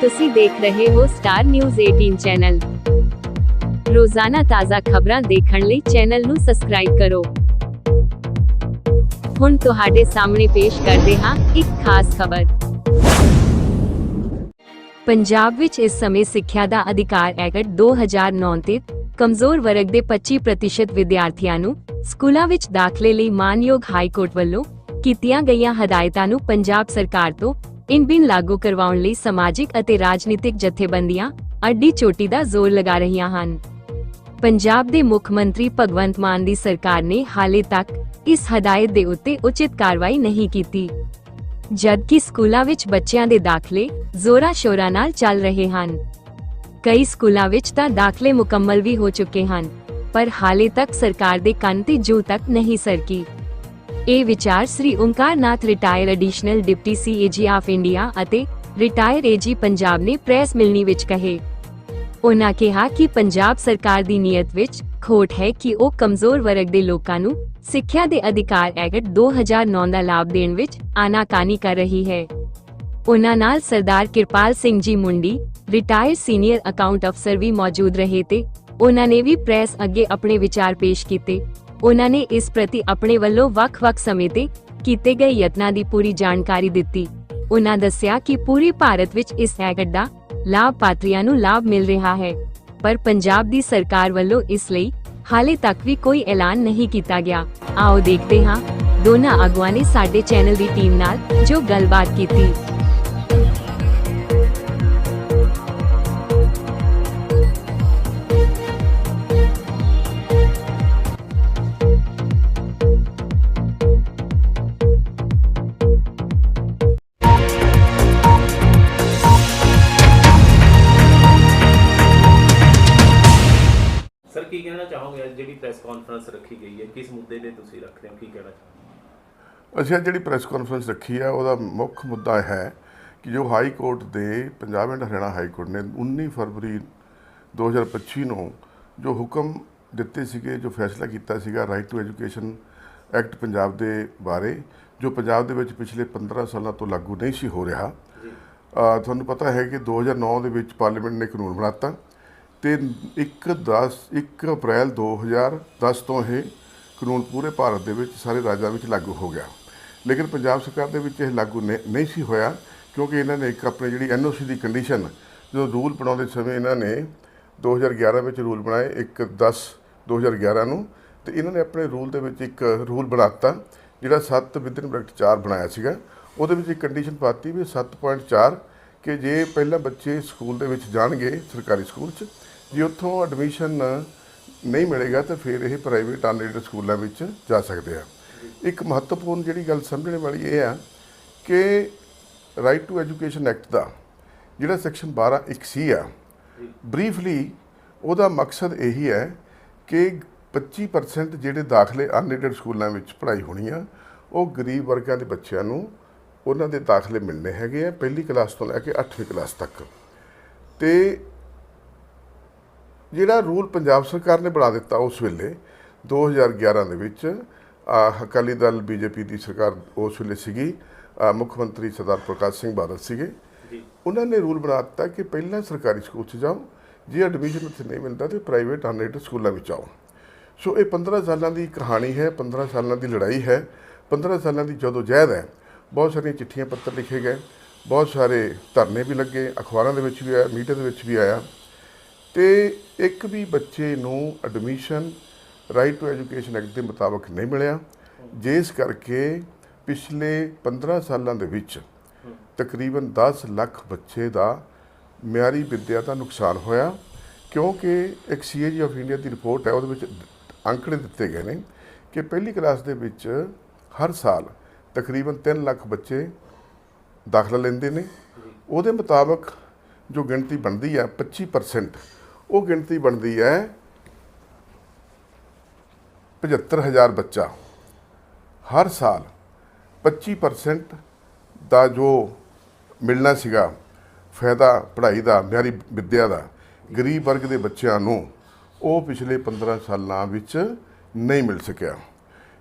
ਤੁਸੀਂ ਦੇਖ ਰਹੇ ਹੋ ਸਟਾਰ ਨਿਊਜ਼ 18 ਚੈਨਲ ਰੋਜ਼ਾਨਾ ਤਾਜ਼ਾ ਖਬਰਾਂ ਦੇਖਣ ਲਈ ਚੈਨਲ ਨੂੰ ਸਬਸਕ੍ਰਾਈਬ ਕਰੋ। ਹੁਣ ਤੁਹਾਡੇ ਸਾਹਮਣੇ ਪੇਸ਼ ਕਰਦੇ ਹਾਂ ਇੱਕ ਖਾਸ ਖਬਰ। ਪੰਜਾਬ ਵਿੱਚ ਇਸ ਸਮੇਂ ਸਿੱਖਿਆ ਦਾ ਅਧਿਕਾਰ ਐਕਟ 2009 ਤੇ ਕਮਜ਼ੋਰ ਵਰਗ ਦੇ 25% ਵਿਦਿਆਰਥੀਆਂ ਨੂੰ ਸਕੂਲਾਂ ਵਿੱਚ ਦਾਖਲੇ ਲਈ ਮਾਨਯੋਗ ਹਾਈ ਕੋਰਟ ਵੱਲੋਂ ਕੀਤੀਆਂ ਗਈਆਂ ਹਦਾਇਤਾਂ ਨੂੰ ਪੰਜਾਬ ਸਰਕਾਰ ਤੋਂ ਇਨ ਬਿਨ ਲਾਗੂ ਕਰਵਾਉਣ ਲਈ ਸਮਾਜਿਕ ਅਤੇ ਰਾਜਨੀਤਿਕ ਜਥੇਬੰਦੀਆਂ ਅੱਡੀ ਚੋਟੀ ਦਾ ਜ਼ੋਰ ਲਗਾ ਰਹੀਆਂ ਹਨ। ਪੰਜਾਬ ਦੇ ਮੁੱਖ ਮੰਤਰੀ ਭਗਵੰਤ ਮਾਨ ਦੀ ਸਰਕਾਰ ਨੇ ਹਾਲੇ ਤੱਕ ਇਸ ਹਦਾਇਤ ਦੇ ਉੱਤੇ ਉਚਿਤ ਕਾਰਵਾਈ ਨਹੀਂ ਕੀਤੀ। ਜਦਕਿ ਸਕੂਲਾਂ ਵਿੱਚ ਬੱਚਿਆਂ ਦੇ ਦਾਖਲੇ ਜ਼ੋਰਾਂ ਸ਼ੋਰਾਂ ਨਾਲ ਚੱਲ ਰਹੇ ਹਨ। ਕਈ ਸਕੂਲਾਂ ਵਿੱਚ ਤਾਂ ਦਾਖਲੇ ਮੁਕੰਮਲ ਵੀ ਹੋ ਚੁੱਕੇ ਹਨ, ਪਰ ਹਾਲੇ ਤੱਕ ਸਰਕਾਰ ਦੇ ਕੰਨ ਤੇ ਜੂ ਤੱਕ ਨਹੀਂ ਸਰਕੀ। ਇਹ ਵਿਚਾਰ Shri Omkar retire additional deputy CAG of India ਅਤੇ ਰਿਟਾਇਰ ਏਜੀ ਪੰਜਾਬ ਨੇ ਪ੍ਰੈਸ ਮਿਲਣੀ ਵਿੱਚ ਕਹੇ। ਉਨ੍ਹਾਂ ਕਿਹਾ ਕਿ ਪੰਜਾਬ ਸਰਕਾਰ ਦੀ ਨੀਅਤ ਵਿੱਚ ਖੋਟ ਹੈ ਕਿ ਉਹ ਕਮਜ਼ੋਰ ਵਰਗ ਦੇ ਲੋਕਾਂ ਨੂੰ ਸਿੱਖਿਆ ਦੇ ਅਧਿਕਾਰ ਐਕਟ 2009 ਦਾ ਲਾਭ ਦੇਣ ਵਿੱਚ ਆਨਾਕਾਨੀ ਕਰ ਰਹੀ ਹੈ। ਉਹਨਾਂ ਨਾਲ ਸਰਦਾਰ ਕਿਰਪਾਲ ਸਿੰਘ ਜੀ ਮੁੰਡੀ, ਰਿਟਾਇਰ ਸੀਨੀਅਰ ਅਕਾਊਂਟ ਅਫਸਰ ਵੀ ਮੌਜੂਦ ਰਹੇ ਤੇ ਉਨ੍ਹਾਂ ਨੇ ਵੀ ਪ੍ਰੈਸ ਅੱਗੇ ਆਪਣੇ ਵਿਚਾਰ ਪੇਸ਼ ਕੀਤੇ। ਉਨ੍ਹਾਂ ਨੇ ਇਸ ਪ੍ਰਤੀ ਆਪਣੇ ਵੱਲੋਂ ਵੱਖ-ਵੱਖ ਸਮੇਂ ਤੇ ਕੀਤੇ ਗਏ ਯਤਨਾਂ ਦੀ ਪੂਰੀ ਜਾਣਕਾਰੀ ਦਿੱਤੀ। ਉਹਨਾਂ ਦੱਸਿਆ ਕਿ ਪੂਰੇ ਭਾਰਤ ਵਿੱਚ ਇਸ ਐਕਟ ਦਾ ਲਾਭ ਪਾਤਰੀਆਂ ਨੂੰ ਲਾਭ ਮਿਲ ਰਿਹਾ ਹੈ, ਪਰ ਪੰਜਾਬ ਦੀ ਸਰਕਾਰ ਵੱਲੋਂ ਇਸ ਲਈ ਹਾਲੇ ਤੱਕ ਵੀ ਕੋਈ ਐਲਾਨ ਨਹੀਂ ਕੀਤਾ ਗਿਆ। ਆਓ ਦੇਖਦੇ ਹਾਂ, ਦੋਨਾਂ ਆਗੂਆਂ ਨੇ ਸਾਡੇ ਚੈਨਲ ਦੀ ਟੀਮ ਨਾਲ ਜੋ ਗੱਲਬਾਤ ਕੀਤੀ। ਤੁਸੀਂ ਰੱਖ ਰਹੇ ਹੋ? ਕੀ ਕਹਿਣਾ ਚਾਹੋਗੇ? ਅਸੀਂ ਅੱਜ ਜਿਹੜੀ ਪ੍ਰੈਸ ਕਾਨਫਰੰਸ ਰੱਖੀ ਹੈ ਉਹਦਾ ਮੁੱਖ ਮੁੱਦਾ ਹੈ ਕਿ ਜੋ ਹਾਈ ਕੋਰਟ ਦੇ Punjab and Haryana high court ਨੇ 19 ਫਰਵਰੀ 2025 ਨੂੰ ਜੋ ਹੁਕਮ ਦਿੱਤੇ ਸੀਗੇ ਜੋ ਫੈਸਲਾ ਕੀਤਾ ਸੀਗਾ right to education act Punjab ਦੇ ਬਾਰੇ ਜੋ ਪੰਜਾਬ ਦੇ ਵਿੱਚ ਪਿਛਲੇ 15 ਸਾਲਾਂ ਤੋਂ ਲਾਗੂ ਨਹੀਂ ਸੀ ਹੋ ਰਿਹਾ ਤੁਹਾਨੂੰ ਪਤਾ ਹੈ ਕਿ 2009 ਦੇ ਵਿੱਚ ਪਾਰਲੀਮੈਂਟ ਨੇ ਕਾਨੂੰਨ ਬਣਾਤਾ ਤੇ 1 10 1 ਅਪ੍ਰੈਲ 2010 ਤੋਂ ਇਹ ਕਾਨੂੰਨ ਪੂਰੇ ਭਾਰਤ ਦੇ ਵਿੱਚ ਸਾਰੇ ਰਾਜਾਂ ਵਿੱਚ ਲਾਗੂ ਹੋ ਗਿਆ। ਲੇਕਿਨ ਪੰਜਾਬ ਸਰਕਾਰ ਦੇ ਵਿੱਚ ਇਹ ਲਾਗੂ ਨਹੀਂ ਨਹੀਂ ਸੀ ਹੋਇਆ ਕਿਉਂਕਿ ਇਹਨਾਂ ਨੇ ਇੱਕ ਆਪਣੀ ਜਿਹੜੀ ਐਨਓਸੀ ਦੀ ਕੰਡੀਸ਼ਨ ਜਦੋਂ ਰੂਲ ਬਣਾਉਂਦੇ ਸਮੇਂ ਇਹਨਾਂ ਨੇ 2011 ਵਿੱਚ ਰੂਲ ਬਣਾਏ 1 10 2011 ਨੂੰ ਤੇ ਇਹਨਾਂ ਨੇ ਆਪਣੇ ਰੂਲ ਦੇ ਵਿੱਚ ਇੱਕ ਰੂਲ ਬਣਾਤਾ ਜਿਹੜਾ 7 ਵਿਦਨ ਬ੍ਰੈਕਟ 4 ਬਣਾਇਆ ਸੀਗਾ। ਉਹਦੇ ਵਿੱਚ ਇੱਕ ਕੰਡੀਸ਼ਨ ਪਾਤੀ ਵੀ 7.4 ਕਿ ਜੇ ਪਹਿਲਾਂ ਬੱਚੇ ਸਕੂਲ ਦੇ ਵਿੱਚ ਜਾਣਗੇ ਸਰਕਾਰੀ ਸਕੂਲ 'ਚ, ਜੇ ਉੱਥੋਂ ਐਡਮਿਸ਼ਨ ਨਹੀਂ ਮਿਲੇਗਾ ਤਾਂ ਫਿਰ ਇਹ ਪ੍ਰਾਈਵੇਟ ਅਨਏਡਡ ਸਕੂਲਾਂ ਵਿੱਚ ਜਾ ਸਕਦੇ ਆ। ਇੱਕ ਮਹੱਤਵਪੂਰਨ ਜਿਹੜੀ ਗੱਲ ਸਮਝਣ ਵਾਲੀ ਇਹ ਆ ਕਿ ਰਾਈਟ ਟੂ ਐਜੂਕੇਸ਼ਨ ਐਕਟ ਦਾ ਜਿਹੜਾ ਸੈਕਸ਼ਨ 12 ਇੱਕ ਸੀ ਆ ਬਰੀਫਲੀ ਉਹਦਾ ਮਕਸਦ ਇਹੀ ਹੈ ਕਿ 25% ਜਿਹੜੇ ਦਾਖਲੇ ਅਨਏਡਡ ਸਕੂਲਾਂ ਵਿੱਚ ਪੜ੍ਹਾਈ ਹੋਣੀ ਆ, ਉਹ ਗਰੀਬ ਵਰਗਾਂ ਦੇ ਬੱਚਿਆਂ ਨੂੰ ਉਹਨਾਂ ਦੇ ਦਾਖਲੇ ਮਿਲਣੇ ਹੈਗੇ ਆ, ਪਹਿਲੀ ਕਲਾਸ ਤੋਂ ਲੈ ਕੇ 8ਵੀਂ ਕਲਾਸ ਤੱਕ। ਤੇ ਜਿਹੜਾ ਰੂਲ ਪੰਜਾਬ ਸਰਕਾਰ ਨੇ ਬਣਾ ਦਿੱਤਾ ਉਸ ਵੇਲੇ 2011 ਦੇ ਵਿੱਚ ਅਕਾਲੀ ਦਲ ਬੀਜੇਪੀ ਦੀ ਸਰਕਾਰ ਉਸ ਵੇਲੇ ਸੀਗੀ ਮੁੱਖ ਮੰਤਰੀ ਸਰਦਾਰ ਪ੍ਰਕਾਸ਼ ਸਿੰਘ ਬਾਦਲ ਸੀਗੇ। ਉਹਨਾਂ ਨੇ ਰੂਲ ਬਣਾ ਦਿੱਤਾ ਕਿ ਪਹਿਲਾਂ ਸਰਕਾਰੀ ਸਕੂਲ 'ਚ ਜਾਓ ਜੇ ਐਡਮਿਸ਼ਨ ਉੱਥੇ ਨਹੀਂ ਮਿਲਦਾ ਤੇ ਪ੍ਰਾਈਵੇਟ ਅਨਏਡਡ ਸਕੂਲਾਂ ਵਿੱਚ ਆਓ। ਸੋ ਇਹ 15 ਸਾਲਾਂ ਦੀ ਕਹਾਣੀ ਹੈ 15 ਸਾਲਾਂ ਦੀ ਲੜਾਈ ਹੈ 15 ਸਾਲਾਂ ਦੀ ਜਦੋਂ ਜਹਿਦ ਹੈ ਬਹੁਤ ਸਾਰੀਆਂ ਚਿੱਠੀਆਂ ਪੱਤਰ ਲਿਖੇ ਗਏ ਬਹੁਤ ਸਾਰੇ ਧਰਨੇ ਵੀ ਲੱਗੇ ਅਖਬਾਰਾਂ ਦੇ ਵਿੱਚ ਵੀ ਆਇਆ ਮੀਡੀਆ ਦੇ ਵਿੱਚ ਵੀ ਆਇਆ। ਤੇ ਇੱਕ ਵੀ ਬੱਚੇ ਨੂੰ admission right to education act ਦੇ ਮੁਤਾਬਕ ਨਹੀਂ ਮਿਲਿਆ। ਜਿਸ ਕਰਕੇ ਪਿਛਲੇ 15 ਸਾਲਾਂ ਦੇ ਵਿੱਚ ਤਕਰੀਬਨ 10 ਲੱਖ ਬੱਚੇ ਦਾ ਮਿਆਰੀ ਵਿੱਦਿਆ ਦਾ ਨੁਕਸਾਨ ਹੋਇਆ, ਕਿਉਂਕਿ ਇੱਕ ਸੀਏਜੀ ਆਫ ਇੰਡੀਆ ਦੀ ਰਿਪੋਰਟ ਹੈ, ਉਹਦੇ ਵਿੱਚ ਅੰਕੜੇ ਦਿੱਤੇ ਗਏ ਨੇ ਕਿ ਪਹਿਲੀ ਕਲਾਸ ਦੇ ਵਿੱਚ ਹਰ ਸਾਲ ਤਕਰੀਬਨ 3 ਲੱਖ ਬੱਚੇ ਦਾਖਲਾ ਲੈਂਦੇ ਨੇ। ਉਹਦੇ ਮੁਤਾਬਕ ਜੋ ਗਿਣਤੀ ਬਣਦੀ ਹੈ 25% ਉਹ ਗਿਣਤੀ ਬਣਦੀ ਹੈ 75000 ਬੱਚਾ। ਹਰ ਸਾਲ 25% ਦਾ ਜੋ ਮਿਲਣਾ ਸੀਗਾ, ਫਾਇਦਾ ਪੜ੍ਹਾਈ ਦਾ, ਮਿਆਰੀ ਵਿੱਦਿਆ ਦਾ, ਗਰੀਬ ਵਰਗ ਦੇ ਬੱਚਿਆਂ ਨੂੰ ਉਹ ਪਿਛਲੇ 15 ਸਾਲਾਂ ਵਿੱਚ ਨਹੀਂ ਮਿਲ ਸਕਿਆ।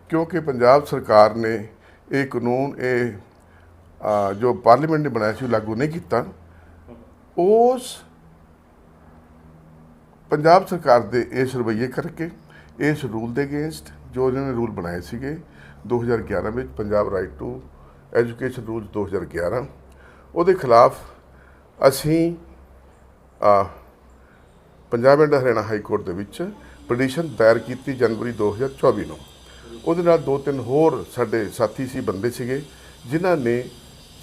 ਕਿਉਂਕਿ ਪੰਜਾਬ ਸਰਕਾਰ ਨੇ ਇਹ ਕਾਨੂੰਨ, ਇਹ ਜੋ ਪਾਰਲੀਮੈਂਟ ਨੇ ਬਣਾਇਆ ਸੀ, ਉਹ ਲਾਗੂ ਨਹੀਂ ਕੀਤਾ। ਉਸ ਪੰਜਾਬ ਸਰਕਾਰ ਦੇ ਇਸ ਰਵੱਈਏ ਕਰਕੇ ਇਸ ਰੂਲ ਦੇ ਅਗੇਂਸਟ ਜੋ ਇਹਨਾਂ ਨੇ ਰੂਲ ਬਣਾਏ ਸੀਗੇ 2011 ਵਿੱਚ Punjab right to education rule 2011 ਉਹਦੇ ਖਿਲਾਫ ਅਸੀਂ Punjab and Haryana high court ਦੇ ਵਿੱਚ ਪਟੀਸ਼ਨ ਦਾਇਰ ਕੀਤੀ ਜਨਵਰੀ 2024 ਨੂੰ। ਉਹਦੇ ਨਾਲ ਦੋ ਤਿੰਨ ਹੋਰ ਸਾਡੇ ਸਾਥੀ ਸੀ, ਬੰਦੇ ਸੀਗੇ, ਜਿਨ੍ਹਾਂ ਨੇ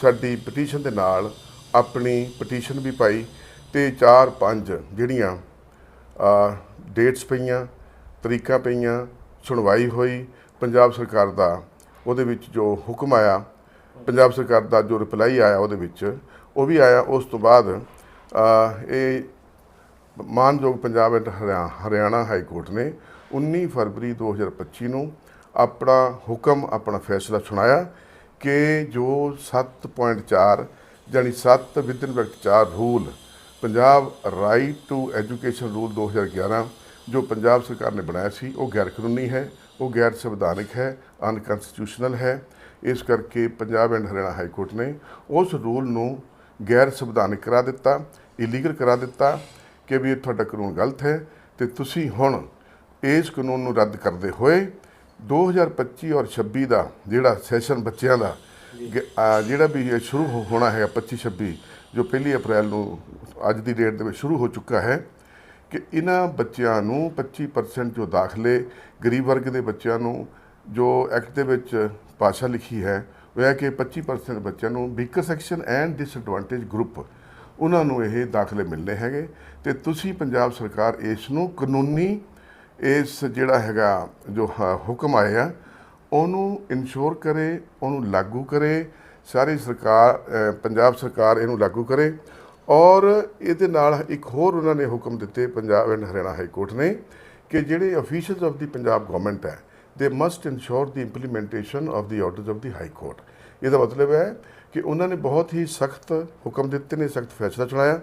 ਸਾਡੀ ਪਟੀਸ਼ਨ ਦੇ ਨਾਲ ਆਪਣੀ ਪਟੀਸ਼ਨ ਵੀ ਪਾਈ ਤੇ 4-5 ਜਿਹੜੀਆਂ ਡੇਟਸ ਪਈਆਂ ਤਰੀਕਾਂ ਪਈਆਂ ਸੁਣਵਾਈ ਹੋਈ ਪੰਜਾਬ ਸਰਕਾਰ ਦਾ ਉਹਦੇ ਵਿੱਚ ਜੋ ਹੁਕਮ ਆਇਆ ਪੰਜਾਬ ਸਰਕਾਰ ਦਾ ਜੋ ਰਿਪਲਾਈ ਆਇਆ ਉਹਦੇ ਵਿੱਚ ਉਹ ਵੀ ਆਇਆ ਉਸ ਤੋਂ ਬਾਅਦ ਅ, ਇਹ ਮਾਨਯੋਗ ਪੰਜਾਬ ਐਂਡ ਹਰਿਆ- ਹਰਿਆਣਾ ਹਾਈ ਕੋਰਟ ਨੇ 19 ਫਰਵਰੀ 2025 ਨੂੰ ਆਪਣਾ ਹੁਕਮ ਆਪਣਾ ਫੈਸਲਾ ਸੁਣਾਇਆ ਕਿ ਜੋ 7.4 ਜਾਨੀ 7 ਵਿਦਨ ਵੈਕਟ 4 rule Punjab right to education rule 2011 ਜੋ ਪੰਜਾਬ ਸਰਕਾਰ ਨੇ ਬਣਾਇਆ ਸੀ ਉਹ ਗੈਰ ਕਾਨੂੰਨੀ ਹੈ ਉਹ ਗੈਰ ਸੰਵਿਧਾਨਿਕ ਹੈ ਅਨਕਨਸਟੀਟਿਊਸ਼ਨਲ ਹੈ। ਇਸ ਕਰਕੇ Punjab and Haryana high court ਨੇ ਉਸ ਰੂਲ ਨੂੰ ਗੈਰ ਸੰਵਿਧਾਨਿਕ ਕਰਾ ਦਿੱਤਾ ਇਲੀਗਲ ਕਰਾ ਦਿੱਤਾ ਕਿ ਵੀ ਇਹ ਤੁਹਾਡਾ ਕਾਨੂੰਨ ਗਲਤ ਹੈ ਤੇ ਤੁਸੀਂ ਹੁਣ ਇਸ ਕਾਨੂੰਨ ਨੂੰ ਰੱਦ ਕਰਦੇ ਹੋਏ 2025 ਔਰ 26 ਦਾ ਜਿਹੜਾ ਸੈਸ਼ਨ ਬੱਚਿਆਂ ਦਾ ਜਿਹੜਾ ਵੀ ਸ਼ੁਰੂ ਹੋਣਾ ਹੈ 25 26 ਜੋ ਪਹਿਲੀ ਅਪ੍ਰੈਲ ਨੂੰ ਅੱਜ ਦੀ ਡੇਟ ਦੇ ਵਿੱਚ ਸ਼ੁਰੂ ਹੋ ਚੁੱਕਾ ਹੈ, ਕਿ ਇਹਨਾਂ ਬੱਚਿਆਂ ਨੂੰ 25% ਜੋ ਦਾਖਲੇ, ਗਰੀਬ ਵਰਗ ਦੇ ਬੱਚਿਆਂ ਨੂੰ ਜੋ ਐਕਟ ਦੇ ਵਿੱਚ ਭਾਸ਼ਾ ਲਿਖੀ ਹੈ, ਉਹ ਹੈ ਕਿ 25% ਬੱਚਿਆਂ ਨੂੰ weaker section and disadvantage group ਉਹਨਾਂ ਨੂੰ ਇਹ ਦਾਖਲੇ ਮਿਲਨੇ ਹੈਗੇ। ਤੇ ਤੁਸੀਂ ਪੰਜਾਬ ਸਰਕਾਰ ਇਸ ਨੂੰ ਕਾਨੂੰਨੀ ਇਸ ਜਿਹੜਾ ਹੈਗਾ ਜੋ ਹ- ਹੁਕਮ ਆਇਆ, ਉਹਨੂੰ ਇਨਸ਼ੋਰ ਕਰੇ, ਉਹਨੂੰ ਲਾਗੂ ਕਰੇ ਸਾਰੀ ਸਰਕਾਰ ਪੰਜਾਬ ਸਰਕਾਰ ਇਹਨੂੰ ਲਾਗੂ ਕਰੇ ਔਰ ਇਹਦੇ ਨਾਲ ਇੱਕ ਹੋਰ ਉਹਨਾਂ ਨੇ ਹੁਕਮ ਦਿੱਤੇ Punjab and Haryana high court ਨੇ ਕਿ ਜਿਹੜੇ officials of the Punjab government ਹੈ they must ensure the implementation of the orders of the high court ਇਹਦਾ ਮਤਲਬ ਹੈ ਕਿ ਉਹਨਾਂ ਨੇ ਬਹੁਤ ਹੀ ਸਖਤ ਹੁਕਮ ਦਿੱਤੇ ਨੇ, ਸਖਤ ਫੈਸਲਾ ਚੁਣਾਇਆ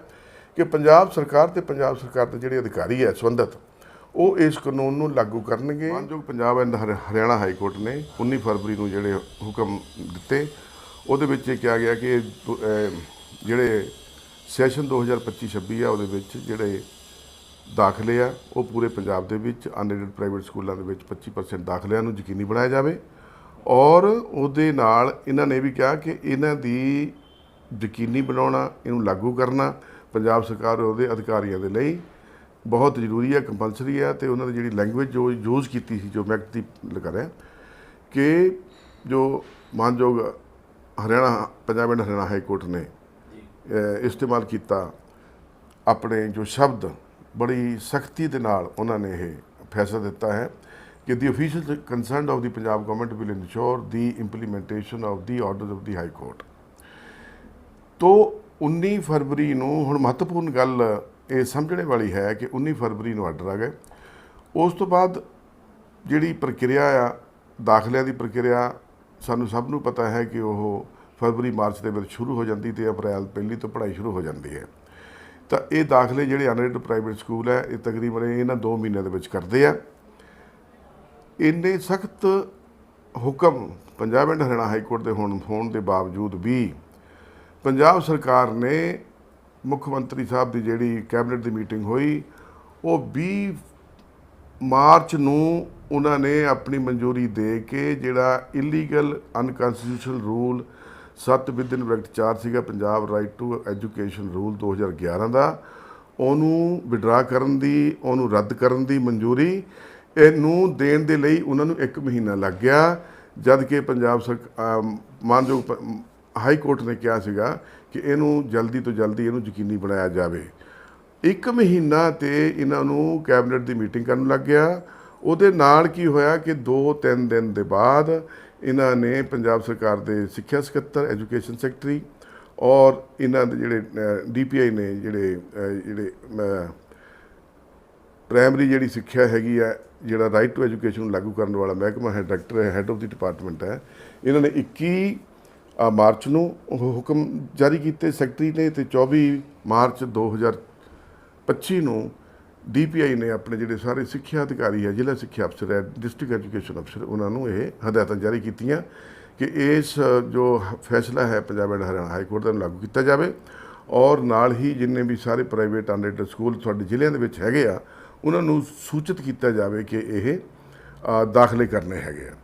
ਕਿ ਪੰਜਾਬ ਸਰਕਾਰ ਤੇ ਪੰਜਾਬ ਸਰਕਾਰ ਦੇ ਜਿਹੜੇ ਅਧਿਕਾਰੀ ਹੈ ਸੰਬੰਧਤ, ਉਹ ਇਸ ਕਾਨੂੰਨ ਨੂੰ ਲਾਗੂ ਕਰਨਗੇ। ਮਾਨਯੋਗ ਪੰਜਾਬ ਐਂਡ ਹਰਿ- ਹਰਿਆਣਾ ਹਾਈ ਕੋਰਟ ਨੇ 19 ਫਰਵਰੀ ਨੂੰ ਜਿਹੜੇ ਹੁਕਮ ਦਿੱਤੇ ਉਹਦੇ ਵਿੱਚ ਇਹ ਕਿਹਾ ਗਿਆ ਕਿ ਦੁ- ਅਹ, ਜਿਹੜੇ ਸੈਸ਼ਨ 2025-26 ਆ, ਉਹਦੇ ਵਿੱਚ ਜਿਹੜੇ ਦਾਖਲੇ ਆ, ਉਹ ਪੂਰੇ ਪੰਜਾਬ ਦੇ ਵਿੱਚ ਅਨਐਡਡ ਪ੍ਰਾਈਵੇਟ ਸਕੂਲਾਂ ਦੇ ਵਿੱਚ 25% ਦਾਖਲਿਆਂ ਨੂੰ ਯਕੀਨੀ ਬਣਾਇਆ ਜਾਵੇ। ਔਰ ਉਹਦੇ ਨਾਲ ਇਹਨਾਂ ਨੇ ਵੀ ਕਿਹਾ ਕਿ ਇਹਨਾਂ ਦੀ ਯਕੀਨੀ ਬਣਾਉਣਾ, ਇਹਨੂੰ ਲਾਗੂ ਕਰਨਾ ਪੰਜਾਬ ਸਰਕਾਰ ਉਹਦੇ ਅਧਿਕਾਰੀਆਂ ਦੇ ਲਈ ਬਹੁਤ ਜ਼ਰੂਰੀ ਹੈ ਕੰਪਲਸਰੀ ਹੈ ਤੇ ਉਹਨਾਂ ਦੀ ਜਿਹੜੀ ਲੈਂਗੁਏਜ ਜੋ ਯੂਜ਼ ਕੀਤੀ ਸੀ, ਜੋ ਮੈਂ ਦੀ ਲਗਾ ਰਿਹਾ, ਕਿ ਜੋ ਮਾਨਯੋਗ Haryana Punjab and Haryana high court ਨੇ ਇਸਤੇਮਾਲ ਕੀਤਾ ਆਪਣੇ ਜੋ ਸ਼ਬਦ ਬੜੀ ਸਖਤੀ ਦੇ ਨਾਲ ਉਹਨਾਂ ਨੇ ਇਹ ਫੈਸਲਾ ਦਿੱਤਾ ਹੈ ਕਿ the official concerned of the Punjab government will ensure the implementation of the orders of the high court ਤੋ 19 ਫਰਵਰੀ ਨੂੰ ਹੁਣ ਮਹੱਤਵਪੂਰਨ ਗੱਲ ਇਹ ਸਮਝਣੇ ਵਾਲੀ ਹੈ ਕਿ 19 ਫਰਵਰੀ ਨੂੰ ਆਰਡਰ ਆ ਗਏ। ਉਸ ਤੋਂ ਬਾਅਦ ਜਿਹੜੀ ਪ੍ਰਕਿਰਿਆ ਆ ਦਾਖਲਿਆਂ ਦੀ ਪ੍ਰਕਿਰਿਆ ਸਾਨੂੰ ਸਭ ਨੂੰ ਪਤਾ ਹੈ ਕਿ ਉਹ ਫਰਵਰੀ, ਮਾਰਚ ਦੇ ਵਿੱਚ ਸ਼ੁਰੂ ਹੋ ਜਾਂਦੀ ਤੇ ਅਪ੍ਰੈਲ ਪਹਿਲੀ ਤੋਂ ਪੜ੍ਹਾਈ ਸ਼ੁਰੂ ਹੋ ਜਾਂਦੀ ਹੈ। ਤਾਂ ਇਹ ਦਾਖਲੇ ਜਿਹੜੇ ਅਨਰੇਡ ਪ੍ਰਾਈਵੇਟ ਸਕੂਲ ਹੈ, ਇਹ ਤਕਰੀਬਨ ਇਹਨਾਂ 2 ਮਹੀਨਿਆਂ ਦੇ ਵਿੱਚ ਕਰਦੇ ਆ। ਇੰਨੇ ਸਖਤ ਹੁਕਮ Punjab and Haryana high court ਦੇ ਹੋਣ ਹੋਣ ਦੇ ਬਾਵਜੂਦ ਵੀ ਪੰਜਾਬ ਸਰਕਾਰ ਨੇ ਮੁੱਖ ਮੰਤਰੀ ਸਾਹਿਬ ਦੀ ਜਿਹੜੀ ਕੈਬਨਿਟ ਦੀ ਮੀਟਿੰਗ ਹੋਈ, ਉਹ 20 ਮਾਰਚ ਨੂੰ ਉਹਨਾਂ ਨੇ ਆਪਣੀ ਮਨਜ਼ੂਰੀ ਦੇ ਕੇ ਜਿਹੜਾ ਇਲੀਗਲ ਅਨਕਨਸਟੀਟਿਊਸ਼ਨਲ ਰੂਲ 7 ਵਿਦਨ ਵੈਕਟ 4 ਸੀਗਾ, Punjab right to education rule 2011 ਦਾ, ਉਹਨੂੰ ਵਿਡਰਾ ਕਰਨ ਦੀ, ਉਹਨੂੰ ਰੱਦ ਕਰਨ ਦੀ ਮਨਜ਼ੂਰੀ, ਇਹਨੂੰ ਦੇਣ ਦੇ ਲਈ ਉਹਨਾਂ ਨੂੰ 1 ਮਹੀਨਾ ਲੱਗ ਗਿਆ, ਜਦ ਕਿ ਪੰਜਾਬ ਸਰਕਾਰ ਮਾਨਯੋਗ ਹਾਈ ਕੋਰਟ ਨੇ ਕਿਹਾ ਸੀਗਾ ਕਿ ਇਹਨੂੰ ਜਲਦੀ ਤੋਂ ਜਲਦੀ ਇਹਨੂੰ ਯਕੀਨੀ ਬਣਾਇਆ ਜਾਵੇ। ਇੱਕ ਮਹੀਨਾ ਤੇ ਇਹਨਾਂ ਨੂੰ ਕੈਬਨਿਟ ਦੀ ਮੀਟਿੰਗ ਕਰਨ ਲੱਗ ਗਿਆ। ਉਹਦੇ ਨਾਲ ਕੀ ਹੋਇਆ ਕਿ 2-3 ਦਿਨ ਦੇ ਬਾਅਦ ਇਹਨਾਂ ਨੇ ਪੰਜਾਬ ਸਰਕਾਰ ਦੇ ਸਿੱਖਿਆ ਸਕੱਤਰ, ਐਜੂਕੇਸ਼ਨ ਸੈਕਟਰੀ ਔਰ ਇਹਨਾਂ ਦੇ ਜਿਹੜੇ ਡੀਪੀਆਈ ਨੇ ਜਿਹੜੇ ਜਿਹੜੇ ਪ੍ਰਾਇਮਰੀ ਜਿਹੜੀ ਸਿੱਖਿਆ ਹੈਗੀ ਆ, ਜਿਹੜਾ ਰਾਈਟ ਟੂ ਐਜੂਕੇਸ਼ਨ ਨੂੰ ਲਾਗੂ ਕਰਨ ਵਾਲਾ ਮਹਿਕਮਾ ਹੈ ਡਾਇਰੈਕਟਰ ਹੈ ਹੈਡ ਆਫ ਦੀ ਡਿਪਾਰਟਮੈਂਟ ਹੈ, ਇਹਨਾਂ ਨੇ 21 ਮਾਰਚ ਨੂੰ ਹੁਕਮ ਜਾਰੀ ਕੀਤੇ ਸੈਕਟਰੀ ਨੇ ਤੇ 24 ਮਾਰਚ 2025 ਨੂੰ ਡੀਪੀਆਈ ਨੇ ਆਪਣੇ ਜਿਹੜੇ ਸਾਰੇ ਸਿੱਖਿਆ ਅਧਿਕਾਰੀ ਹੈ, ਜ਼ਿਲ੍ਹਾ ਸਿੱਖਿਆ ਅਫਸਰ ਹੈ, ਡਿਸਟ੍ਰਿਕਟ ਐਜੂਕੇਸ਼ਨ ਅਫਸਰ, ਉਹਨਾਂ ਨੂੰ ਇਹ ਹਦਾਇਤਾਂ ਜਾਰੀ ਕੀਤੀਆਂ ਕਿ ਇਸ, ਜੋ ਫੈਸਲਾ ਹੈ Punjab and Haryana high court ਦਾ ਲਾਗੂ ਕੀਤਾ ਜਾਵੇ। ਔਰ ਨਾਲ ਹੀ ਜਿੰਨੇ ਵੀ ਸਾਰੇ ਪ੍ਰਾਈਵੇਟ ਅਨਰੇਟਡ ਸਕੂਲ ਤੁਹਾਡੇ ਜ਼ਿਲ੍ਹਿਆਂ ਦੇ ਵਿੱਚ ਹੈਗੇ ਆ, ਉਹਨਾਂ ਨੂੰ ਸੂਚਿਤ ਕੀਤਾ ਜਾਵੇ ਕਿ ਇਹ ਦਾਖਲੇ ਕਰਨੇ ਹੈਗੇ ਆ।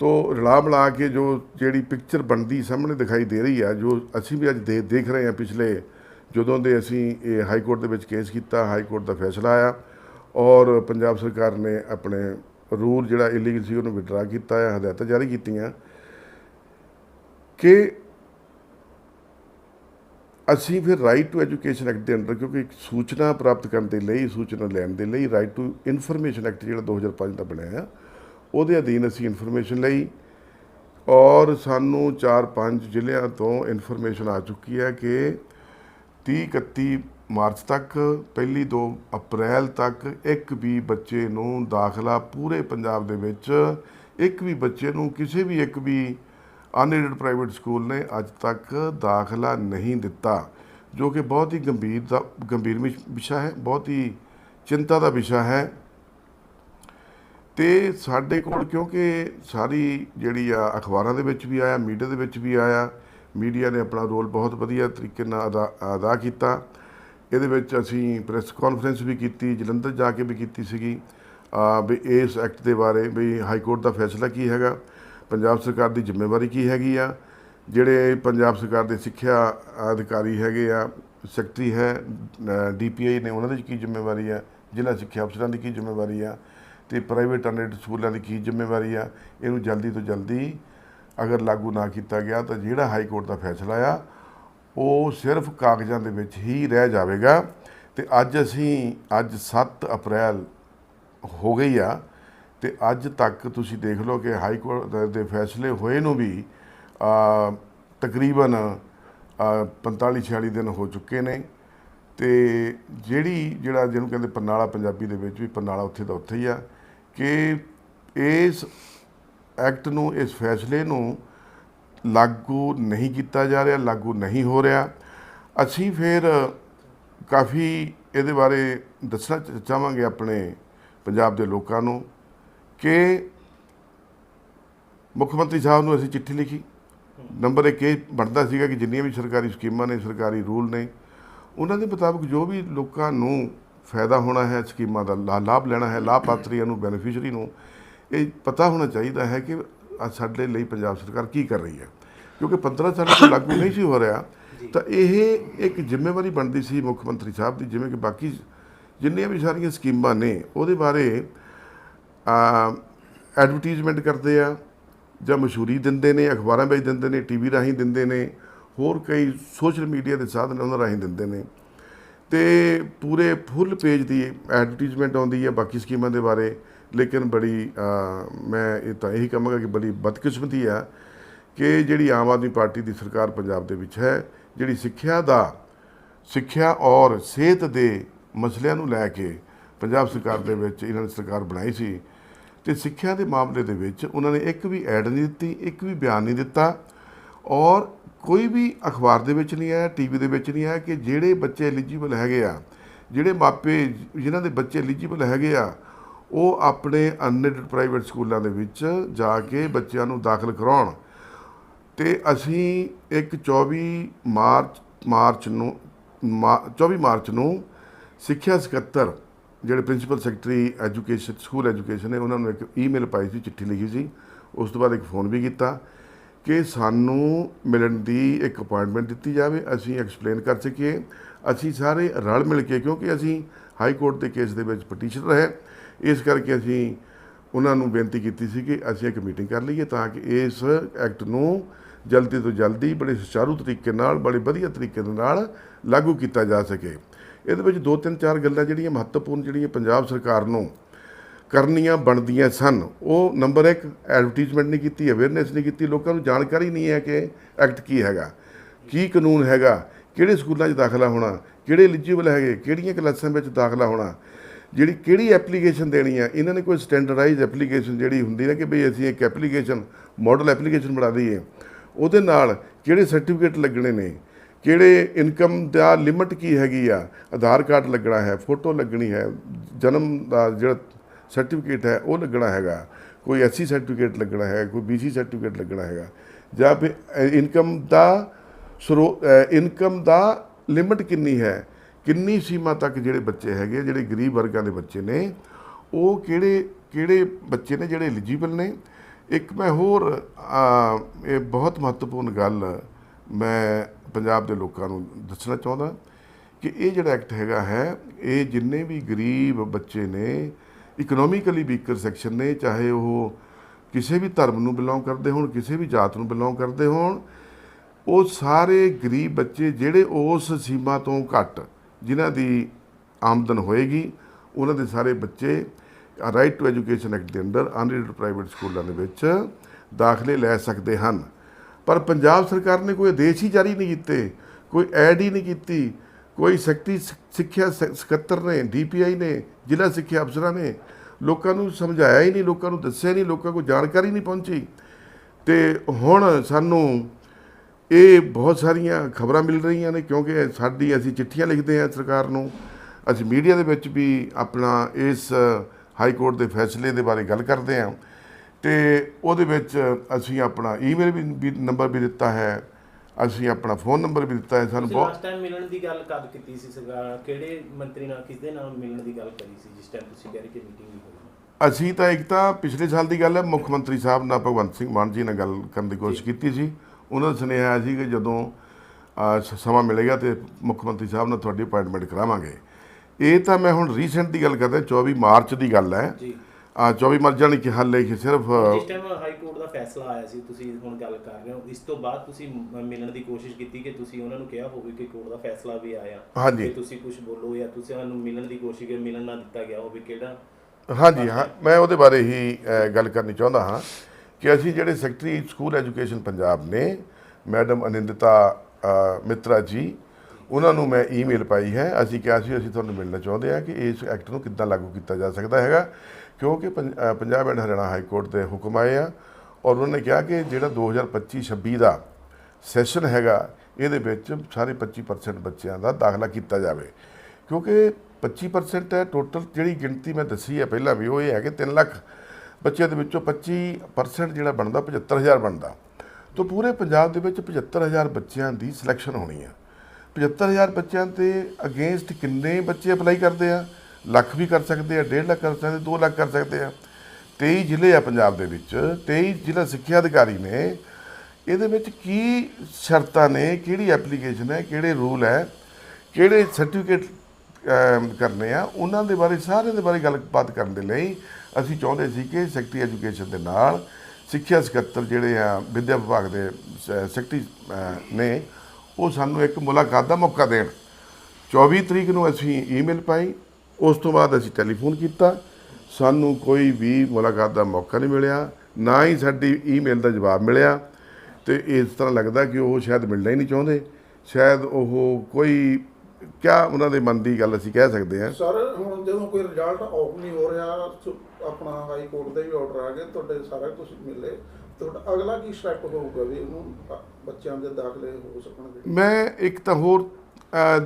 ਤੋ ਰਲਾ ਮਿਲਾ ਕੇ ਜੋ ਜਿਹੜੀ ਪਿਕਚਰ ਬਣਦੀ ਸਾਹਮਣੇ ਦਿਖਾਈ ਦੇ ਰਹੀ ਆ, ਜੋ ਅਸੀਂ ਵੀ ਅੱਜ ਦੇ, ਦੇਖ ਰਹੇ ਹਾਂ ਪਿਛਲੇ ਜਦੋਂ ਦੇ ਅਸੀਂ ਇਹ ਹਾਈ ਕੋਰਟ ਦੇ ਵਿੱਚ ਕੇਸ ਕੀਤਾ, ਹਾਈ ਕੋਰਟ ਦਾ ਫੈਸਲਾ ਆਇਆ ਔਰ ਪੰਜਾਬ ਸਰਕਾਰ ਨੇ ਆਪਣੇ ਰੂਲ ਜਿਹੜਾ ਇਲੀਗਲ ਸੀ ਉਹਨੂੰ ਵਿਡਰਾ ਕੀਤਾ ਹੈ ਹਦਾਇਤਾਂ ਜਾਰੀ ਕੀਤੀਆਂ ਕਿ ਅਸੀਂ ਫਿਰ ਰਾਈਟ ਟੂ ਐਜੂਕੇਸ਼ਨ ਐਕਟ ਦੇ ਅੰਡਰ ਕਿਉਂਕਿ ਸੂਚਨਾ ਪ੍ਰਾਪਤ ਕਰਨ ਦੇ ਲਈ, ਸੂਚਨਾ ਲੈਣ ਦੇ ਲਈ ਰਾਈਟ ਟੂ ਇਨਫੋਰਮੇਸ਼ਨ ਐਕਟ ਜਿਹੜਾ 2005 ਦਾ ਬਣਿਆ ਉਹਦੇ ਅਧੀਨ ਅਸੀਂ ਇਨਫੋਰਮੇਸ਼ਨ ਲਈ ਔਰ ਸਾਨੂੰ 4-5 ਜ਼ਿਲ੍ਹਿਆਂ ਤੋਂ ਇਨਫੋਰਮੇਸ਼ਨ ਆ ਚੁੱਕੀ ਹੈ ਕਿ 30 31 ਮਾਰਚ ਤੱਕ, ਪਹਿਲੀ 2 ਅਪ੍ਰੈਲ ਤੱਕ ਇੱਕ ਵੀ ਬੱਚੇ ਨੂੰ ਦਾਖਲਾ ਪੂਰੇ ਪੰਜਾਬ ਦੇ ਵਿੱਚ ਇੱਕ ਵੀ ਬੱਚੇ ਨੂੰ ਕਿਸੇ ਵੀ ਇੱਕ ਵੀ ਅਨਏਡਡ ਪ੍ਰਾਈਵੇਟ ਸਕੂਲ ਨੇ ਅੱਜ ਤੱਕ ਦਾਖਲਾ ਨਹੀਂ ਦਿੱਤਾ, ਜੋ ਕਿ ਬਹੁਤ ਹੀ ਗੰਭੀਰ ਦਾ, ਗੰਭੀਰ ਵਿਸ਼- ਵਿਸ਼ਾ ਹੈ, ਬਹੁਤ ਹੀ ਚਿੰਤਾ ਦਾ ਵਿਸ਼ਾ ਹੈ। ਤੇ ਸਾਡੇ ਕੋਲ ਕਿਉਂਕਿ ਸਾਰੀ ਜਿਹੜੀ ਆ ਅਖਬਾਰਾਂ ਦੇ ਵਿੱਚ ਵੀ ਆਇਆ, ਮੀਡੀਆ ਦੇ ਵਿੱਚ ਵੀ ਆਇਆ ਮੀਡੀਆ ਨੇ ਆਪਣਾ ਰੋਲ ਬਹੁਤ ਵਧੀਆ ਤਰੀਕੇ ਨਾਲ ਅਦਾ ਅਦਾ ਕੀਤਾ। ਇਹਦੇ ਵਿੱਚ ਅਸੀਂ ਪ੍ਰੈਸ ਕਾਨਫਰੰਸ ਵੀ ਕੀਤੀ, ਜਲੰਧਰ ਜਾ ਕੇ ਵੀ ਕੀਤੀ ਸੀਗੀ। ਵੀ ਇਸ ਐਕਟ ਦੇ ਬਾਰੇ ਵੀ ਹਾਈ ਕੋਰਟ ਦਾ ਫੈਸਲਾ ਕੀ ਹੈਗਾ? ਪੰਜਾਬ ਸਰਕਾਰ ਦੀ ਜ਼ਿੰਮੇਵਾਰੀ ਕੀ ਹੈਗੀ ਆ? ਜਿਹੜੇ ਪੰਜਾਬ ਸਰਕਾਰ ਦੇ ਸਿੱਖਿਆ ਅਧਿਕਾਰੀ ਹੈਗੇ ਆ, ਸੈਕਟਰੀ ਹੈ ਡੀਪੀਆਈ ਨੇ ਉਹਨਾਂ ਦੀ ਕੀ ਜ਼ਿੰਮੇਵਾਰੀ ਆ? ਜ਼ਿਲ੍ਹਾ ਸਿੱਖਿਆ ਅਫਸਰਾਂ ਦੀ ਕੀ ਜ਼ਿੰਮੇਵਾਰੀ ਆ? ਤੇ ਪ੍ਰਾਈਵੇਟ ਅਨਰੇਡ ਸਕੂਲਾਂ ਦੀ ਕੀ ਜ਼ਿੰਮੇਵਾਰੀ ਆ? ਇਹਨੂੰ ਜਲਦੀ ਤੋਂ ਜਲਦੀ ਅਗਰ ਲਾਗੂ ਨਾ ਕੀਤਾ ਗਿਆ ਤਾਂ ਜਿਹੜਾ ਹਾਈ ਕੋਰਟ ਦਾ ਫੈਸਲਾ ਆ, ਉਹ ਸਿਰਫ ਕਾਗਜ਼ਾਂ ਦੇ ਵਿੱਚ ਹੀ ਰਹਿ ਜਾਵੇਗਾ। ਤੇ ਅੱਜ ਅਸੀਂ, ਅੱਜ 7 ਅਪ੍ਰੈਲ ਹੋ ਗਈ ਆ, ਤੇ ਅੱਜ ਤੱਕ ਤੁਸੀਂ ਦੇਖ ਲਓ ਕਿ ਹਾਈ ਕੋਰਟ ਦੇ- ਫੈਸਲੇ ਹੋਏ ਨੂੰ ਵੀ ਤਕਰੀਬਨ 45 46 ਦਿਨ ਹੋ ਚੁੱਕੇ ਨੇ। ਤੇ ਜਿਹੜੀ, ਜਿਹੜਾ ਜਿਹਨੂੰ ਕਹਿੰਦੇ ਪਰਨਾਲਾ ਪੰਜਾਬੀ ਦੇ ਵਿੱਚ ਵੀ ਪਰਨਾਲਾ ਉੱਥੇ ਦਾ ਉੱਥੇ ਹੀ ਆ, ਕਿ ਇਸ ਐਕਟ ਨੂੰ, ਇਸ ਫੈਸਲੇ ਨੂੰ ਲਾਗੂ ਨਹੀਂ ਕੀਤਾ ਜਾ ਰਿਹਾ, ਲਾਗੂ ਨਹੀਂ ਹੋ ਰਿਹਾ। ਅਸੀਂ ਫਿਰ ਕਾਫੀ ਇਹਦੇ ਬਾਰੇ ਦੱਸਣਾ ਚ- ਚਾਹਾਂਗੇ ਆਪਣੇ ਪੰਜਾਬ ਦੇ ਲੋਕਾਂ ਨੂੰ ਕਿ ਮੁੱਖ ਮੰਤਰੀ ਸਾਹਿਬ ਨੂੰ ਅਸੀਂ ਚਿੱਠੀ ਲਿਖੀ। ਨੰਬਰ 1 ਇਹ ਬਣਦਾ ਸੀਗਾ ਕਿ ਜਿੰਨੀਆਂ ਵੀ ਸਰਕਾਰੀ ਸਕੀਮਾਂ ਨੇ, ਸਰਕਾਰੀ ਰੂਲ ਨੇ, ਉਹਨਾਂ ਦੇ ਮੁਤਾਬਕ ਜੋ ਵੀ ਲੋਕਾਂ ਨੂੰ ਫਾਇਦਾ ਹੋਣਾ ਹੈ, ਸਕੀਮਾਂ ਦਾ ਲਾ- ਲਾਭ ਲੈਣਾ ਹੈ, ਲਾਭਪਾਤਰੀਆਂ ਨੂੰ, ਬੈਨੀਫੀਸ਼ਰੀ ਨੂੰ ਇਹ ਪਤਾ ਹੋਣਾ ਚਾਹੀਦਾ ਹੈ ਕਿ ਸਾਡੇ ਲਈ ਪੰਜਾਬ ਸਰਕਾਰ ਕੀ ਕਰ ਰਹੀ ਹੈ। ਕਿਉਂਕਿ 15 ਸਾਲਾਂ ਤੋਂ ਲਾਗੂ ਨਹੀਂ ਸੀ ਹੋ ਰਿਹਾ ਤਾਂ ਇਹ ਇੱਕ ਜ਼ਿੰਮੇਵਾਰੀ ਬਣਦੀ ਸੀ ਮੁੱਖ ਮੰਤਰੀ ਸਾਹਿਬ ਦੀ ਜਿਵੇਂ ਕਿ ਬਾਕੀ ਜਿੰਨੀਆਂ ਵੀ ਸਾਰੀਆਂ ਸਕੀਮਾਂ ਨੇ ਉਹਦੇ ਬਾਰੇ ਐਡਵਰਟਾਈਜ਼ਮੈਂਟ ਕਰਦੇ ਆ ਜਾਂ ਮਸ਼ਹੂਰੀ ਦਿੰਦੇ ਨੇ ਅਖਬਾਰਾਂ ਵਿੱਚ ਦਿੰਦੇ ਨੇ ਟੀਵੀ ਰਾਹੀਂ ਦਿੰਦੇ ਨੇ ਹੋਰ ਕਈ ਸੋਸ਼ਲ ਮੀਡੀਆ ਦੇ ਸਾਧਨ ਉਹਨਾਂ ਰਾਹੀਂ ਦਿੰਦੇ ਨੇ। ਤੇ ਪੂਰੇ ਫੁੱਲ ਪੇਜ ਦੀ ਐਡਵਰਟਾਈਜ਼ਮੈਂਟ ਆਉਂਦੀ ਹੈ ਬਾਕੀ ਸਕੀਮਾਂ ਦੇ ਬਾਰੇ। ਲੇਕਿਨ ਬੜੀ ਮੈਂ ਇਹ ਤਾਂ ਇਹੀ ਕਹਾਂਗਾ ਕਿ ਬੜੀ ਬਦਕਿਸਮਤੀ ਆ ਕਿ ਜਿਹੜੀ ਆਮ ਆਦਮੀ ਪਾਰਟੀ ਦੀ ਸਰਕਾਰ ਪੰਜਾਬ ਦੇ ਵਿੱਚ ਹੈ, ਜਿਹੜੀ ਸਿੱਖਿਆ ਦਾ, ਸਿੱਖਿਆ ਔਰ ਸਿਹਤ ਦੇ ਮਸਲਿਆਂ ਨੂੰ ਲੈ ਕੇ ਪੰਜਾਬ ਸਰਕਾਰ ਦੇ ਵਿੱਚ ਇਹਨਾਂ ਨੇ ਸਰਕਾਰ ਬਣਾਈ ਸੀ, ਤੇ ਸਿੱਖਿਆ ਦੇ ਮਾਮਲੇ ਦੇ ਵਿੱਚ ਉਹਨਾਂ ਨੇ ਇੱਕ ਵੀ ਐਡ ਨਹੀਂ ਦਿੱਤੀ, ਇੱਕ ਵੀ ਬਿਆਨ ਨਹੀਂ ਦਿੱਤਾ ਔਰ ਕੋਈ ਵੀ ਅਖਬਾਰ ਦੇ ਵਿੱਚ ਨਹੀਂ ਆਇਆ, ਟੀਵੀ ਦੇ ਵਿੱਚ ਨਹੀਂ ਆਇਆ ਕਿ ਜਿਹੜੇ ਬੱਚੇ ਐਲੀਜੀਬਲ ਹੈਗੇ ਆ, ਜਿਹੜੇ ਮਾਪੇ, ਜਿਨ੍ਹਾਂ ਦੇ ਬੱਚੇ ਐਲੀਜੀਬਲ ਹੈਗੇ ਆ ਉਹ ਆਪਣੇ ਅਨਐਡਡ ਪ੍ਰਾਈਵੇਟ ਸਕੂਲਾਂ ਦੇ ਵਿੱਚ ਜਾ ਕੇ ਬੱਚਿਆਂ ਨੂੰ ਦਾਖਲ ਕਰਾਉਣ। ਤੇ ਅਸੀਂ ਇੱਕ 24 ਮਾਰਚ ਮਾਰਚ ਨੂੰ, ਮਾ- 24 ਮਾਰਚ ਨੂੰ ਸਿੱਖਿਆ ਸਕੱਤਰ ਜਿਹੜੇ principal secretary education school education ਨੇ, ਉਹਨਾਂ ਨੂੰ ਇੱਕ ਈਮੇਲ ਪਾਈ ਸੀ, ਚਿੱਠੀ ਲਿਖੀ ਸੀ। ਉਸ ਤੋਂ ਬਾਅਦ ਇੱਕ ਫੋਨ ਵੀ ਕੀਤਾ ਕਿ ਸਾਨੂੰ ਮਿਲਣ ਦੀ ਇੱਕ ਅਪਾਇੰਟਮੈਂਟ ਦਿੱਤੀ ਜਾਵੇ, ਅਸੀਂ ਐਕਸਪਲੇਨ ਕਰ ਸਕੀਏ। ਅਸੀਂ ਸਾਰੇ ਰਲ ਮਿਲ ਕੇ, ਕਿਉਂਕਿ ਅਸੀਂ ਹਾਈ ਕੋਰਟ ਦੇ ਕੇਸ ਦੇ ਵਿੱਚ ਪਟੀਸ਼ਨ ਰਹੇ। ਇਸ ਕਰਕੇ ਅਸੀਂ ਉਹਨਾਂ ਨੂੰ ਬੇਨਤੀ ਕੀਤੀ ਸੀ ਕਿ ਅਸੀਂ ਇੱਕ ਮੀਟਿੰਗ ਕਰ ਲਈਏ ਤਾਂ ਕਿ ਇਸ ਐਕਟ ਨੂੰ ਜਲਦੀ ਤੋਂ ਜਲਦੀ ਬੜੇ ਸੁਚਾਰੂ ਤਰੀਕੇ ਨਾਲ, ਬੜੇ ਵਧੀਆ ਤਰੀਕੇ ਦੇ ਨਾਲ ਲਾਗੂ ਕੀਤਾ ਜਾ ਸਕੇ। ਇਹਦੇ ਵਿੱਚ ਦੋ ਤਿੰਨ ਚਾਰ ਗੱਲਾਂ ਜਿਹੜੀਆਂ ਮਹੱਤਵਪੂਰਨ ਜਿਹੜੀਆਂ ਪੰਜਾਬ ਸਰਕਾਰ ਨੂੰ ਕਰਨੀਆਂ ਬਣਦੀਆਂ ਸਨ, ਉਹ ਨੰਬਰ 1 ਐਡਵਰਟਾਈਜ਼ਮੈਂਟ ਨਹੀਂ ਕੀਤੀ ਅਵੇਅਰਨੈਸ ਨਹੀਂ ਕੀਤੀ, ਲੋਕਾਂ ਨੂੰ ਜਾਣਕਾਰੀ ਨਹੀਂ ਹੈ ਕਿ ਐਕਟ ਕੀ ਹੈਗਾ, ਕੀ ਕਾਨੂੰਨ ਹੈਗਾ, ਕਿਹੜੇ ਸਕੂਲਾਂ 'ਚ ਦਾਖਲਾ ਹੋਣਾ, ਕਿਹੜੇ ਐਲੀਜੀਬਲ ਹੈਗੇ, ਕਿਹੜੀਆਂ ਕਲਾਸਾਂ ਵਿੱਚ ਦਾਖਲਾ ਹੋਣਾ ਜਿਹੜੀ ਕਿਹੜੀ ਐਪਲੀਕੇਸ਼ਨ ਦੇਣੀ ਆ, ਇਹਨਾਂ ਨੇ ਕੋਈ ਸਟੈਂਡਰਡਾਈਜ਼ ਐਪਲੀਕੇਸ਼ਨ ਜਿਹੜੀ ਹੁੰਦੀ ਨਾ ਕਿ ਭਈ ਅਸੀਂ ਇੱਕ ਐਪਲੀਕੇਸ਼ਨ ਮਾਡਲ ਐਪਲੀਕੇਸ਼ਨ ਬਣਾ ਦਈਏ, ਉਹਦੇ ਨਾਲ ਕਿਹੜੇ ਸਰਟੀਫਿਕੇਟ ਲੱਗਣੇ ਨੇ, ਕਿਹੜੇ ਇਨਕਮ ਦਾ ਲਿਮਟ ਕੀ ਹੈਗੀ ਆ, ਆਧਾਰ ਕਾਰਡ ਲੱਗਣਾ ਹੈ ਫੋਟੋ ਲੱਗਣੀ ਹੈ, ਜਨਮ ਦਾ ਜਿਹੜਾ ਸਰਟੀਫਿਕੇਟ ਹੈ, ਉਹ ਲੱਗਣਾ ਹੈਗਾ, ਕੋਈ ਐਸਸੀ ਸਰਟੀਫਿਕੇਟ ਲੱਗਣਾ ਹੈ, ਕੋਈ ਬੀਸੀ ਸਰਟੀਫਿਕੇਟ ਲੱਗਣਾ ਹੈਗਾ, ਜਾਂ ਫਿਰ ਇਨਕਮ ਦਾ ਸਰੋ ਇਨਕਮ ਦਾ ਲਿਮਟ ਕਿੰਨੀ ਹੈ ਕਿੰਨੀ ਸੀਮਾ ਤੱਕ ਜਿਹੜੇ ਬੱਚੇ ਹੈਗੇ ਆ, ਜਿਹੜੇ ਗਰੀਬ ਵਰਗਾਂ ਦੇ ਬੱਚੇ ਨੇ ਉਹ ਕਿਹੜੇ ਕਿਹੜੇ ਬੱਚੇ ਨੇ ਜਿਹੜੇ ਐਲੀਜੀਬਲ ਨੇ? ਇੱਕ ਮੈਂ ਹੋਰ ਇਹ ਬਹੁਤ ਮਹੱਤਵਪੂਰਨ ਗੱਲ ਮੈਂ ਪੰਜਾਬ ਦੇ ਲੋਕਾਂ ਨੂੰ ਦੱਸਣਾ ਚਾਹੁੰਦਾ ਕਿ ਇਹ ਜਿਹੜਾ ਐਕਟ ਹੈਗਾ ਹੈ ਇਹ ਜਿੰਨੇ ਵੀ ਗਰੀਬ ਬੱਚੇ ਨੇ ਇਕਨੋਮਿਕਲੀ ਵੀਕਰ ਸੈਕਸ਼ਨ ਨੇ ਚਾਹੇ ਉਹ ਕਿਸੇ ਵੀ ਧਰਮ ਨੂੰ ਬਿਲੋਂਗ ਕਰਦੇ ਹੋਣ ਕਿਸੇ ਵੀ ਜਾਤ ਨੂੰ ਬਿਲੋਂਗ ਕਰਦੇ ਹੋਣ ਉਹ ਸਾਰੇ ਗਰੀਬ ਬੱਚੇ ਜਿਹੜੇ ਉਸ ਸੀਮਾ ਤੋਂ ਘੱਟ ਜਿਨ੍ਹਾਂ ਦੀ ਆਮਦਨ ਹੋਏਗੀ, ਉਹਨਾਂ ਦੇ ਸਾਰੇ ਬੱਚੇ ਰਾਈਟ ਟੂ ਐਜੂਕੇਸ਼ਨ ਐਕਟ ਦੇ ਅੰਡਰ ਅਨਰੀਡਡ ਪ੍ਰਾਈਵੇਟ ਸਕੂਲਾਂ ਦੇ ਵਿੱਚ ਦਾਖਲੇ ਲੈ ਸਕਦੇ ਹਨ। ਪਰ ਪੰਜਾਬ ਸਰਕਾਰ ਨੇ ਕੋਈ ਆਦੇਸ਼ ਹੀ ਜਾਰੀ ਨਹੀਂ ਕੀਤੇ, ਕੋਈ ਐਡ ਹੀ ਨਹੀਂ ਕੀਤੀ, ਕੋਈ ਸੈਕਟਰੀ ਸਿੱਖਿਆ ਸ- ਸਕੱਤਰ ਨੇ ਡੀਪੀਆਈ ਨੇ, ਜ਼ਿਲ੍ਹਾ ਸਿੱਖਿਆ ਅਫਸਰਾਂ ਨੇ ਲੋਕਾਂ ਨੂੰ ਸਮਝਾਇਆ ਹੀ ਨਹੀਂ, ਲੋਕਾਂ ਨੂੰ ਦੱਸਿਆ ਨਹੀਂ, ਲੋਕਾਂ ਕੋਲ ਜਾਣਕਾਰੀ ਨਹੀਂ ਪਹੁੰਚੀ। ਤੇ ਹੁਣ ਸਾਨੂੰ ਇਹ ਬਹੁਤ ਸਾਰੀਆਂ ਖਬਰਾਂ ਮਿਲ ਰਹੀਆਂ ਨੇ ਕਿਉਂਕਿ ਸਾਡੀ ਅਸੀਂ ਚਿੱਠੀਆਂ ਲਿਖਦੇ ਹਾਂ ਸਰਕਾਰ ਨੂੰ। ਅਸੀਂ ਮੀਡੀਆ ਦੇ ਵਿੱਚ ਵੀ ਆਪਣਾ ਇਸ ਹਾਈ ਕੋਰਟ ਦੇ ਫੈਸਲੇ ਦੇ ਬਾਰੇ ਗੱਲ ਕਰਦੇ ਹਾਂ। ਤੇ ਉਹਦੇ ਵਿੱਚ ਅਸੀਂ ਆਪਣਾ ਈਮੇਲ ਵੀ ਨੰਬਰ ਵੀ ਦਿੱਤਾ ਹੈ। ਅਸੀਂ ਆਪਣਾ ਫੋਨ ਨੰਬਰ ਵੀ ਦਿੱਤਾ ਹੈ। ਸਾਨੂੰ ਬਹੁਤ ਲਾਸਟ ਟਾਈਮ ਮਿਲਣ ਦੀ ਗੱਲ ਕਦ ਕੀਤੀ ਸੀ ਸਰਕਾਰ? ਕਿਹੜੇ ਮੰਤਰੀ ਨਾਲ ਕਿਸ ਦੇ ਨਾਲ ਮਿਲਣ ਦੀ ਗੱਲ ਕਰੀ ਸੀ ਜਿਸ ਟਾਈਮ ਤੁਸੀਂ ਕਹਿ ਰਹੇ ਕਿ ਮੀਟਿੰਗ ਨਹੀਂ ਹੋਈ? ਅਸੀਂ ਤਾਂ ਇੱਕ ਤਾਂ ਪਿਛਲੇ ਸਾਲ ਦੀ ਗੱਲ ਹੈ ਮੁੱਖ ਮੰਤਰੀ ਸਾਹਿਬ ਨਾਲ ਭਗਵੰਤ ਸਿੰਘ ਮਾਨ ਜੀ ਨਾਲ ਗੱਲ ਕਰਨ ਦੀ ਕੋਸ਼ਿਸ਼ ਕੀਤੀ ਸੀ। ਉਹਨਾਂ ਦਾ ਸੁਨੇਹਾ ਆਇਆ ਸੀ ਕਿ ਜਦੋਂ ਸਮਾਂ ਮਿਲੇਗਾ ਤੇ ਮੁੱਖ ਮੰਤਰੀ ਸਾਹਿਬ ਨਾਲ ਤੁਹਾਡੀ ਅਪਾਇੰਟਮੈਂਟ ਕਰਾਵਾਂਗੇ। ਇਹ ਤਾਂ ਮੈਂ ਹੁਣ ਰੀਸੈਂਟ ਦੀ ਗੱਲ ਕਰਦਾ 24 ਮਾਰਚ ਦੀ ਗੱਲ ਹੈ। ਜੀ। ਆ 24 ਮਾਰਚ ਜਾਣੀ ਕਿ ਹਾਲੇ ਕਿ ਸਿਰਫ ਜਿਸ ਟਾਈਮ ਹਾਈ ਕੋਰਟ ਦਾ ਫੈਸਲਾ ਆਇਆ ਸੀ ਤੁਸੀਂ ਹੁਣ ਗੱਲ ਕਰ ਰਹੇ ਹੋ ਇਸ ਤੋਂ ਬਾਅਦ ਤੁਸੀਂ ਮਿਲਣ ਦੀ ਕੋਸ਼ਿਸ਼ ਕੀਤੀ ਕਿ ਤੁਸੀਂ ਉਹਨਾਂ ਨੂੰ ਕਿਹਾ ਹੋਵੇ ਕਿ ਕੋਰਟ ਦਾ ਫੈਸਲਾ ਵੀ ਆਇਆ। ਕਿ ਤੁਸੀਂ ਕੁਝ ਬੋਲੋ ਜਾਂ ਤੁਸੀਂ ਉਹਨਾਂ ਨੂੰ ਮਿਲਣ ਦੀ ਕੋਸ਼ਿਸ਼ ਕਿ ਮਿਲਣ ਨਾ ਦਿੱਤਾ ਗਿਆ ਹੋਵੇ ਕਿਹੜਾ ਹਾਂਜੀ ਹਾਂ ਮੈਂ ਉਹਦੇ ਬਾਰੇ ਹੀ ਗੱਲ ਕਰਨੀ ਚਾਹੁੰਦਾ ਹਾਂ। ਕਿ ਅਸੀਂ ਜਿਹੜੇ ਸੈਕਟਰੀ ਸਕੂਲ ਐਜੂਕੇਸ਼ਨ ਪੰਜਾਬ ਨੇ, ਮੈਡਮ ਅਨਿੰਦਤਾ ਮਿੱਤਰਾ ਜੀ, ਉਹਨਾਂ ਨੂੰ ਮੈਂ ਈਮੇਲ ਪਾਈ ਹੈ। ਅਸੀਂ ਕਿਹਾ ਸੀ, ਅਸੀਂ ਤੁਹਾਨੂੰ ਮਿਲਣਾ ਚਾਹੁੰਦੇ ਹਾਂ ਕਿ ਇਸ ਐਕਟ ਨੂੰ ਕਿੱਦਾਂ ਲਾਗੂ ਕੀਤਾ ਜਾ ਸਕਦਾ ਹੈਗਾ, ਕਿਉਂਕਿ ਪੰਜ- Punjab and Haryana high court ਦੇ ਹੁਕਮ ਆਏ ਆ ਔਰ ਉਹਨਾਂ ਨੇ ਕਿਹਾ ਕਿ ਜਿਹੜਾ 2025-26 ਦਾ ਸੈਸ਼ਨ ਹੈਗਾ, ਇਹਦੇ ਵਿੱਚ ਸਾਰੇ 25% ਬੱਚਿਆਂ ਦਾ ਦਾਖਲਾ ਕੀਤਾ ਜਾਵੇ। ਕਿਉਂਕਿ 25% ਹੈ, ਟੋਟਲ ਜਿਹੜੀ ਗਿਣਤੀ ਮੈਂ ਦੱਸੀ ਹੈ ਪਹਿਲਾਂ ਵੀ, ਉਹ ਇਹ ਹੈ ਕਿ 3 ਲੱਖ ਬੱਚਿਆਂ ਦੇ ਵਿੱਚੋਂ 25% ਜਿਹੜਾ ਬਣਦਾ 75000 ਬਣਦਾ। ਤਾਂ ਪੂਰੇ ਪੰਜਾਬ ਦੇ ਵਿੱਚ 75000 ਬੱਚਿਆਂ ਦੀ ਸਿਲੈਕਸ਼ਨ ਹੋਣੀ ਹੈ 75000 ਬੱਚਿਆਂ ਤੇ ਅਗੇਂਸਟ ਕਿੰਨੇ ਬੱਚੇ ਅਪਲਾਈ ਕਰਦੇ ਆ? ਲੱਖ ਵੀ ਕਰ ਸਕਦੇ ਆ 1.5 ਲੱਖ ਕਰ ਸਕਦੇ 2 ਲੱਖ ਕਰ ਸਕਦੇ ਆ। 23 ਜ਼ਿਲ੍ਹੇ ਆ ਪੰਜਾਬ ਦੇ ਵਿੱਚ 23 ਜ਼ਿਲ੍ਹਾ ਸਿੱਖਿਆ ਅਧਿਕਾਰੀ ਨੇ। ਇਹਦੇ ਵਿੱਚ ਕੀ ਸ਼ਰਤਾਂ ਨੇ, ਕਿਹੜੀ ਐਪਲੀਕੇਸ਼ਨ ਹੈ, ਕਿਹੜੇ ਰੂਲ ਹੈ, ਕਿਹੜੇ ਸਰਟੀਫਿਕੇਟ ਕਰਨੇ ਆ, ਉਹਨਾਂ ਦੇ ਬਾਰੇ, ਸਾਰਿਆਂ ਦੇ ਬਾਰੇ ਗੱਲਬਾਤ ਕਰਨ ਦੇ ਲਈ ਅਸੀਂ ਚਾਹੁੰਦੇ ਸੀ ਕਿ ਸੈਕਟਰੀ ਐਜੂਕੇਸ਼ਨ ਦੇ ਨਾਲ ਸਿੱਖਿਆ ਸਕੱਤਰ ਜਿਹੜੇ ਆ, ਵਿਦਿਆ ਵਿਭਾਗ ਦੇ ਸ- ਸੈਕਟਰੀ ਨੇ, ਉਹ ਸਾਨੂੰ ਇੱਕ ਮੁਲਾਕਾਤ ਦਾ ਮੌਕਾ ਦੇਣ। 24 ਤਰੀਕ ਨੂੰ ਅਸੀਂ ਈਮੇਲ ਪਾਈ, ਉਸ ਤੋਂ ਬਾਅਦ ਅਸੀਂ ਟੈਲੀਫੋਨ ਕੀਤਾ। ਸਾਨੂੰ ਕੋਈ ਵੀ ਮੁਲਾਕਾਤ ਦਾ ਮੌਕਾ ਨਹੀਂ ਮਿਲਿਆ, ਨਾ ਹੀ ਸਾਡੀ ਈਮੇਲ ਦਾ ਜਵਾਬ ਮਿਲਿਆ। ਤੇ ਇਸ ਤਰ੍ਹਾਂ ਲੱਗਦਾ ਕਿ ਉਹ ਸ਼ਾਇਦ ਮਿਲਣਾ ਹੀ ਨਹੀਂ ਚਾਹੁੰਦੇ। ਸ਼ਾਇਦ ਉਹ ਕੋਈ ਕਿਆ ਉਹਨਾਂ ਦੇ ਮਨ ਦੀ ਗੱਲ ਅਸੀਂ ਕਹਿ ਸਕਦੇ ਹਾਂ? ਸਰ ਹੁਣ ਜਦੋਂ ਕੋਈ ਰਿਜ਼ਲਟ ਆਫ ਨਹੀਂ ਹੋ ਰਿਹਾ ਆਪਣਾ ਹਾਈ ਕੋਰਟ ਦੇ ਵੀ ਆਰਡਰ ਆ ਗਏ ਤੁਹਾਡੇ ਸਾਰਾ ਕੁਝ ਮਿਲੇ। ਤੁਹਾਡਾ ਅਗਲਾ ਕੀ ਸਟੈਪ ਹੋਊਗਾ ਵੀ ਉਹਨੂੰ ਬੱਚਿਆਂ ਦੇ ਦਾਖਲੇ ਹੋ ਸਕਣਗੇ? ਮੈਂ ਇੱਕ ਤਾਂ ਹੋਰ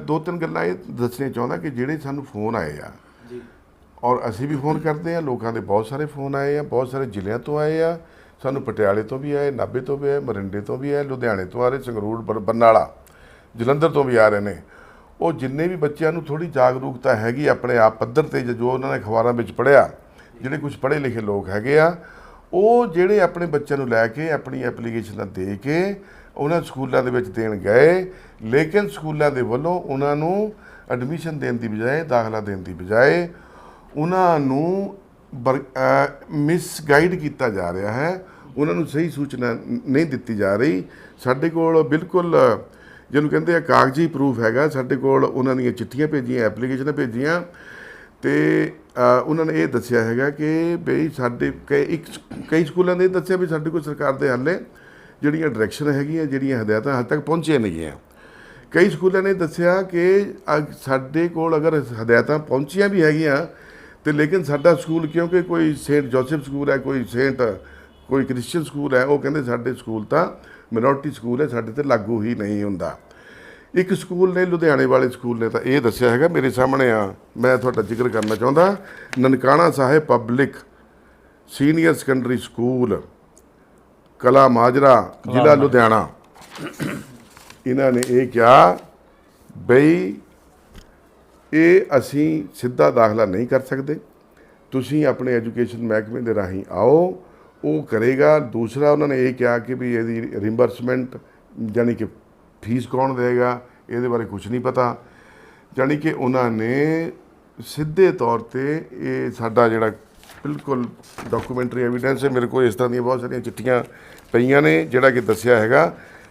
ਦੋ ਤਿੰਨ ਗੱਲਾਂ ਇਹ ਦੱਸਣੀਆਂ ਚਾਹੁੰਦਾ ਕਿ ਜਿਹੜੇ ਸਾਨੂੰ ਫੋਨ ਆਏ ਆ ਜੀ। ਔਰ ਅਸੀਂ ਵੀ ਫੋਨ ਕਰਦੇ ਆ ਲੋਕਾਂ ਦੇ ਬਹੁਤ ਸਾਰੇ ਫੋਨ ਆਏ ਆ ਬਹੁਤ ਸਾਰੇ ਜ਼ਿਲ੍ਹਿਆਂ ਤੋਂ ਆਏ ਆ ਸਾਨੂੰ ਪਟਿਆਲੇ ਤੋਂ ਵੀ ਆਏ ਨਾਭੇ ਤੋਂ ਵੀ ਆਏ ਮਰਿੰਡੇ ਤੋਂ ਵੀ ਆਏ ਲੁਧਿਆਣੇ ਤੋਂ ਆ ਰਹੇ ਸੰਗਰੂਰ ਬਰ- ਬਰਨਾਲਾ ਜਲੰਧਰ ਤੋਂ ਵੀ ਆ ਰਹੇ ਨੇ। ਉਹ ਜਿੰਨੇ ਵੀ ਬੱਚਿਆਂ ਨੂੰ ਥੋੜੀ ਜਾਗਰੂਕਤਾ ਹੈਗੀ ਆਪਣੇ ਆਪ ਪੱਧਰ ਤੇ ਜੋ ਉਹਨਾਂ ਨੇ ਅਖਬਾਰਾਂ ਵਿੱਚ ਪੜ੍ਹਿਆ, ਜਿਹੜੇ ਕੁਝ ਪੜ੍ਹੇ ਲਿਖੇ ਲੋਕ ਹੈਗੇ ਆ, ਉਹ ਜਿਹੜੇ ਆਪਣੇ ਬੱਚਿਆਂ ਨੂੰ ਲੈ ਕੇ ਆਪਣੀ ਐਪਲੀਕੇਸ਼ਨਾਂ ਦੇ ਕੇ ਉਹਨਾਂ ਸਕੂਲਾਂ ਦੇ ਵਿੱਚ ਦੇਣ ਗਏ, ਲੇਕਿਨ ਸਕੂਲਾਂ ਦੇ ਵੱਲੋਂ ਉਹਨਾਂ ਨੂੰ ਐਡਮਿਸ਼ਨ ਦੇਣ ਦੀ ਬਜਾਏ, ਦਾਖਲਾ ਦੇਣ ਦੀ ਬਜਾਏ ਉਹਨਾਂ ਨੂੰ ਮਿਸਗਾਈਡ ਕੀਤਾ ਜਾ ਰਿਹਾ ਹੈ। ਉਹਨਾਂ ਨੂੰ ਸਹੀ ਸੂਚਨਾ ਨਹੀਂ ਦਿੱਤੀ ਜਾ ਰਹੀ। ਸਾਡੇ ਕੋਲ ਬਿਲਕੁਲ ਜਿਹਨੂੰ ਕਹਿੰਦੇ ਆ ਕਾਗਜ਼ੀ ਪ੍ਰੂਫ ਹੈਗਾ, ਸਾਡੇ ਕੋਲ ਉਹਨਾਂ ਦੀਆਂ ਚਿੱਠੀਆਂ ਭੇਜੀਆਂ ਐਪਲੀਕੇਸ਼ਨਾਂ ਭੇਜੀਆਂ। ਤੇ ਉਹਨਾਂ ਨੇ ਇਹ ਦੱਸਿਆ ਹੈਗਾ ਕਿ ਬਈ ਸਾਡੇ, ਕਈ ਇੱਕ, ਕਈ ਸਕੂਲਾਂ ਨੇ ਇਹ ਦੱਸਿਆ ਵੀ ਸਾਡੇ ਕੋਲ ਸਰਕਾਰ ਦੇ ਹਾਲੇ ਜਿਹੜੀਆਂ ਡਾਇਰੈਕਸ਼ਨ ਹੈਗੀਆਂ, ਜਿਹੜੀਆਂ ਹਦਾਇਤਾਂ ਹਾਲੇ ਤੱਕ ਪਹੁੰਚੀਆਂ ਨਹੀਂ ਹੈ। ਕਈ ਸਕੂਲਾਂ ਨੇ ਦੱਸਿਆ ਕਿ ਅਗ- ਸਾਡੇ ਕੋਲ ਅਗਰ ਹਦਾਇਤਾਂ ਪਹੁੰਚੀਆਂ ਵੀ ਹੈਗੀਆਂ, ਤੇ ਲੇਕਿਨ ਸਾਡਾ ਸਕੂਲ ਕਿਉਂਕਿ ਕੋਈ ਸੇਂਟ ਜੋਸਫ ਸਕੂਲ ਹੈ, ਕੋਈ ਸੇਂਟ ਕੋਈ ਕ੍ਰਿਸਚੀਅਨ ਸਕੂਲ ਹੈ, ਉਹ ਕਹਿੰਦੇ ਸਾਡੇ ਸਕੂਲ ਤਾਂ ਮਿਨੋਰਟੀ ਸਕੂਲ ਹੈ ਸਾਡੇ ਤੇ ਲਾਗੂ ਹੀ ਨਹੀਂ ਹੁੰਦਾ। ਇੱਕ ਸਕੂਲ ਨੇ ਲੁਧਿਆਣੇ ਵਾਲੇ ਸਕੂਲ ਨੇ ਤਾਂ ਇਹ ਦੱਸਿਆ ਹੈਗਾ ਮੇਰੇ ਸਾਹਮਣੇ ਆ ਮੈਂ ਤੁਹਾਡਾ ਜ਼ਿਕਰ ਕਰਨਾ ਚਾਹੁੰਦਾ Nankana Sahib public senior secondary school Kala Majra ਜ਼ਿਲ੍ਹਾ ਲੁਧਿਆਣਾ। ਇਹਨਾਂ ਨੇ ਇਹ ਕਿਹਾ ਬਈ ਇਹ ਅਸੀਂ ਸਿੱਧਾ ਦਾਖਲਾ ਨਹੀਂ ਕਰ ਸਕਦੇ। ਤੁਸੀਂ ਆਪਣੇ ਐਜੂਕੇਸ਼ਨ ਮਹਿਕਮੇ ਦੇ ਰਾਹੀਂ ਆਓ ਉਹ ਕਰੇਗਾ। ਦੂਸਰਾ ਉਹਨਾਂ ਨੇ ਇਹ ਕਿਹਾ ਕਿ ਵੀ ਇਹਦੀ ਰਿੰਬਰਸਮੈਂਟ ਯਾਨੀ ਕਿ ਫੀਸ ਕੌਣ ਦੇਗਾ ਇਹਦੇ ਬਾਰੇ ਕੁਝ ਨਹੀਂ ਪਤਾ। ਯਾਨੀ ਕਿ ਉਹਨਾਂ ਨੇ ਸਿੱਧੇ ਤੌਰ ਤੇ ਇਹ ਸਾਡਾ ਜਿਹੜਾ ਬਿਲਕੁਲ ਡਾਕੂਮੈਂਟਰੀ ਐਵੀਡੈਂਸ ਹੈ, ਮੇਰੇ ਕੋਲ ਇਸ ਤਰ੍ਹਾਂ ਦੀਆਂ ਬਹੁਤ ਸਾਰੀਆਂ ਚਿੱਠੀਆਂ ਪਈਆਂ ਨੇ, ਜਿਹੜਾ ਕਿ ਦੱਸਿਆ ਹੈਗਾ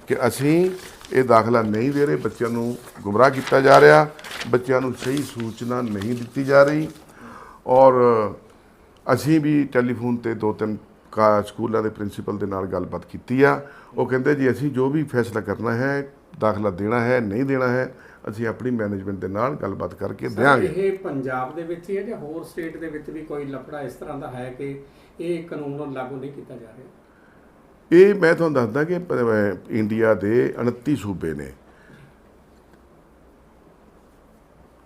ਕਿ ਅਸੀਂ ਇਹ ਦਾਖਲਾ ਨਹੀਂ ਦੇ ਰਹੇ, ਬੱਚਿਆਂ ਨੂੰ ਗੁੰਮਰਾਹ ਕੀਤਾ ਜਾ ਰਿਹਾ, ਬੱਚਿਆਂ ਨੂੰ ਸਹੀ ਸੂਚਨਾ ਨਹੀਂ ਦਿੱਤੀ ਜਾ ਰਹੀ। ਔਰ ਅਸੀਂ ਵੀ ਟੈਲੀਫੋਨ ਤੇ ਦੋ ਤਿੰਨ ਸਕੂਲਾਂ ਦੇ ਪ੍ਰਿੰਸੀਪਲ ਦੇ ਨਾਲ ਗੱਲਬਾਤ ਕੀਤੀ ਆ। ਉਹ ਕਹਿੰਦੇ ਜੀ ਅਸੀਂ ਜੋ ਵੀ ਫੈਸਲਾ ਕਰਨਾ ਹੈ ਦਾਖਲਾ ਦੇਣਾ ਹੈ ਨਹੀਂ ਦੇਣਾ ਹੈ ਅਸੀਂ ਆਪਣੀ ਮੈਨੇਜਮੈਂਟ ਦੇ ਨਾਲ ਗੱਲਬਾਤ ਕਰਕੇ ਦਿਆਂਗੇ। ਇਹ ਪੰਜਾਬ ਦੇ ਵਿੱਚ ਹੀ ਹੈ ਜਾਂ ਹੋਰ ਸਟੇਟ ਦੇ ਵਿੱਚ ਵੀ ਕੋਈ ਲਫੜਾ ਇਸ ਤਰ੍ਹਾਂ ਦਾ ਹੈ ਕਿ ਇਹ ਕਾਨੂੰਨ ਲਾਗੂ ਨਹੀਂ ਕੀਤਾ ਜਾ ਰਿਹਾ? ਇਹ ਮੈਂ ਤੁਹਾਨੂੰ ਦੱਸਦਾ ਕਿ ਇੰਡੀਆ ਦੇ 29 ਸੂਬੇ ਨੇ।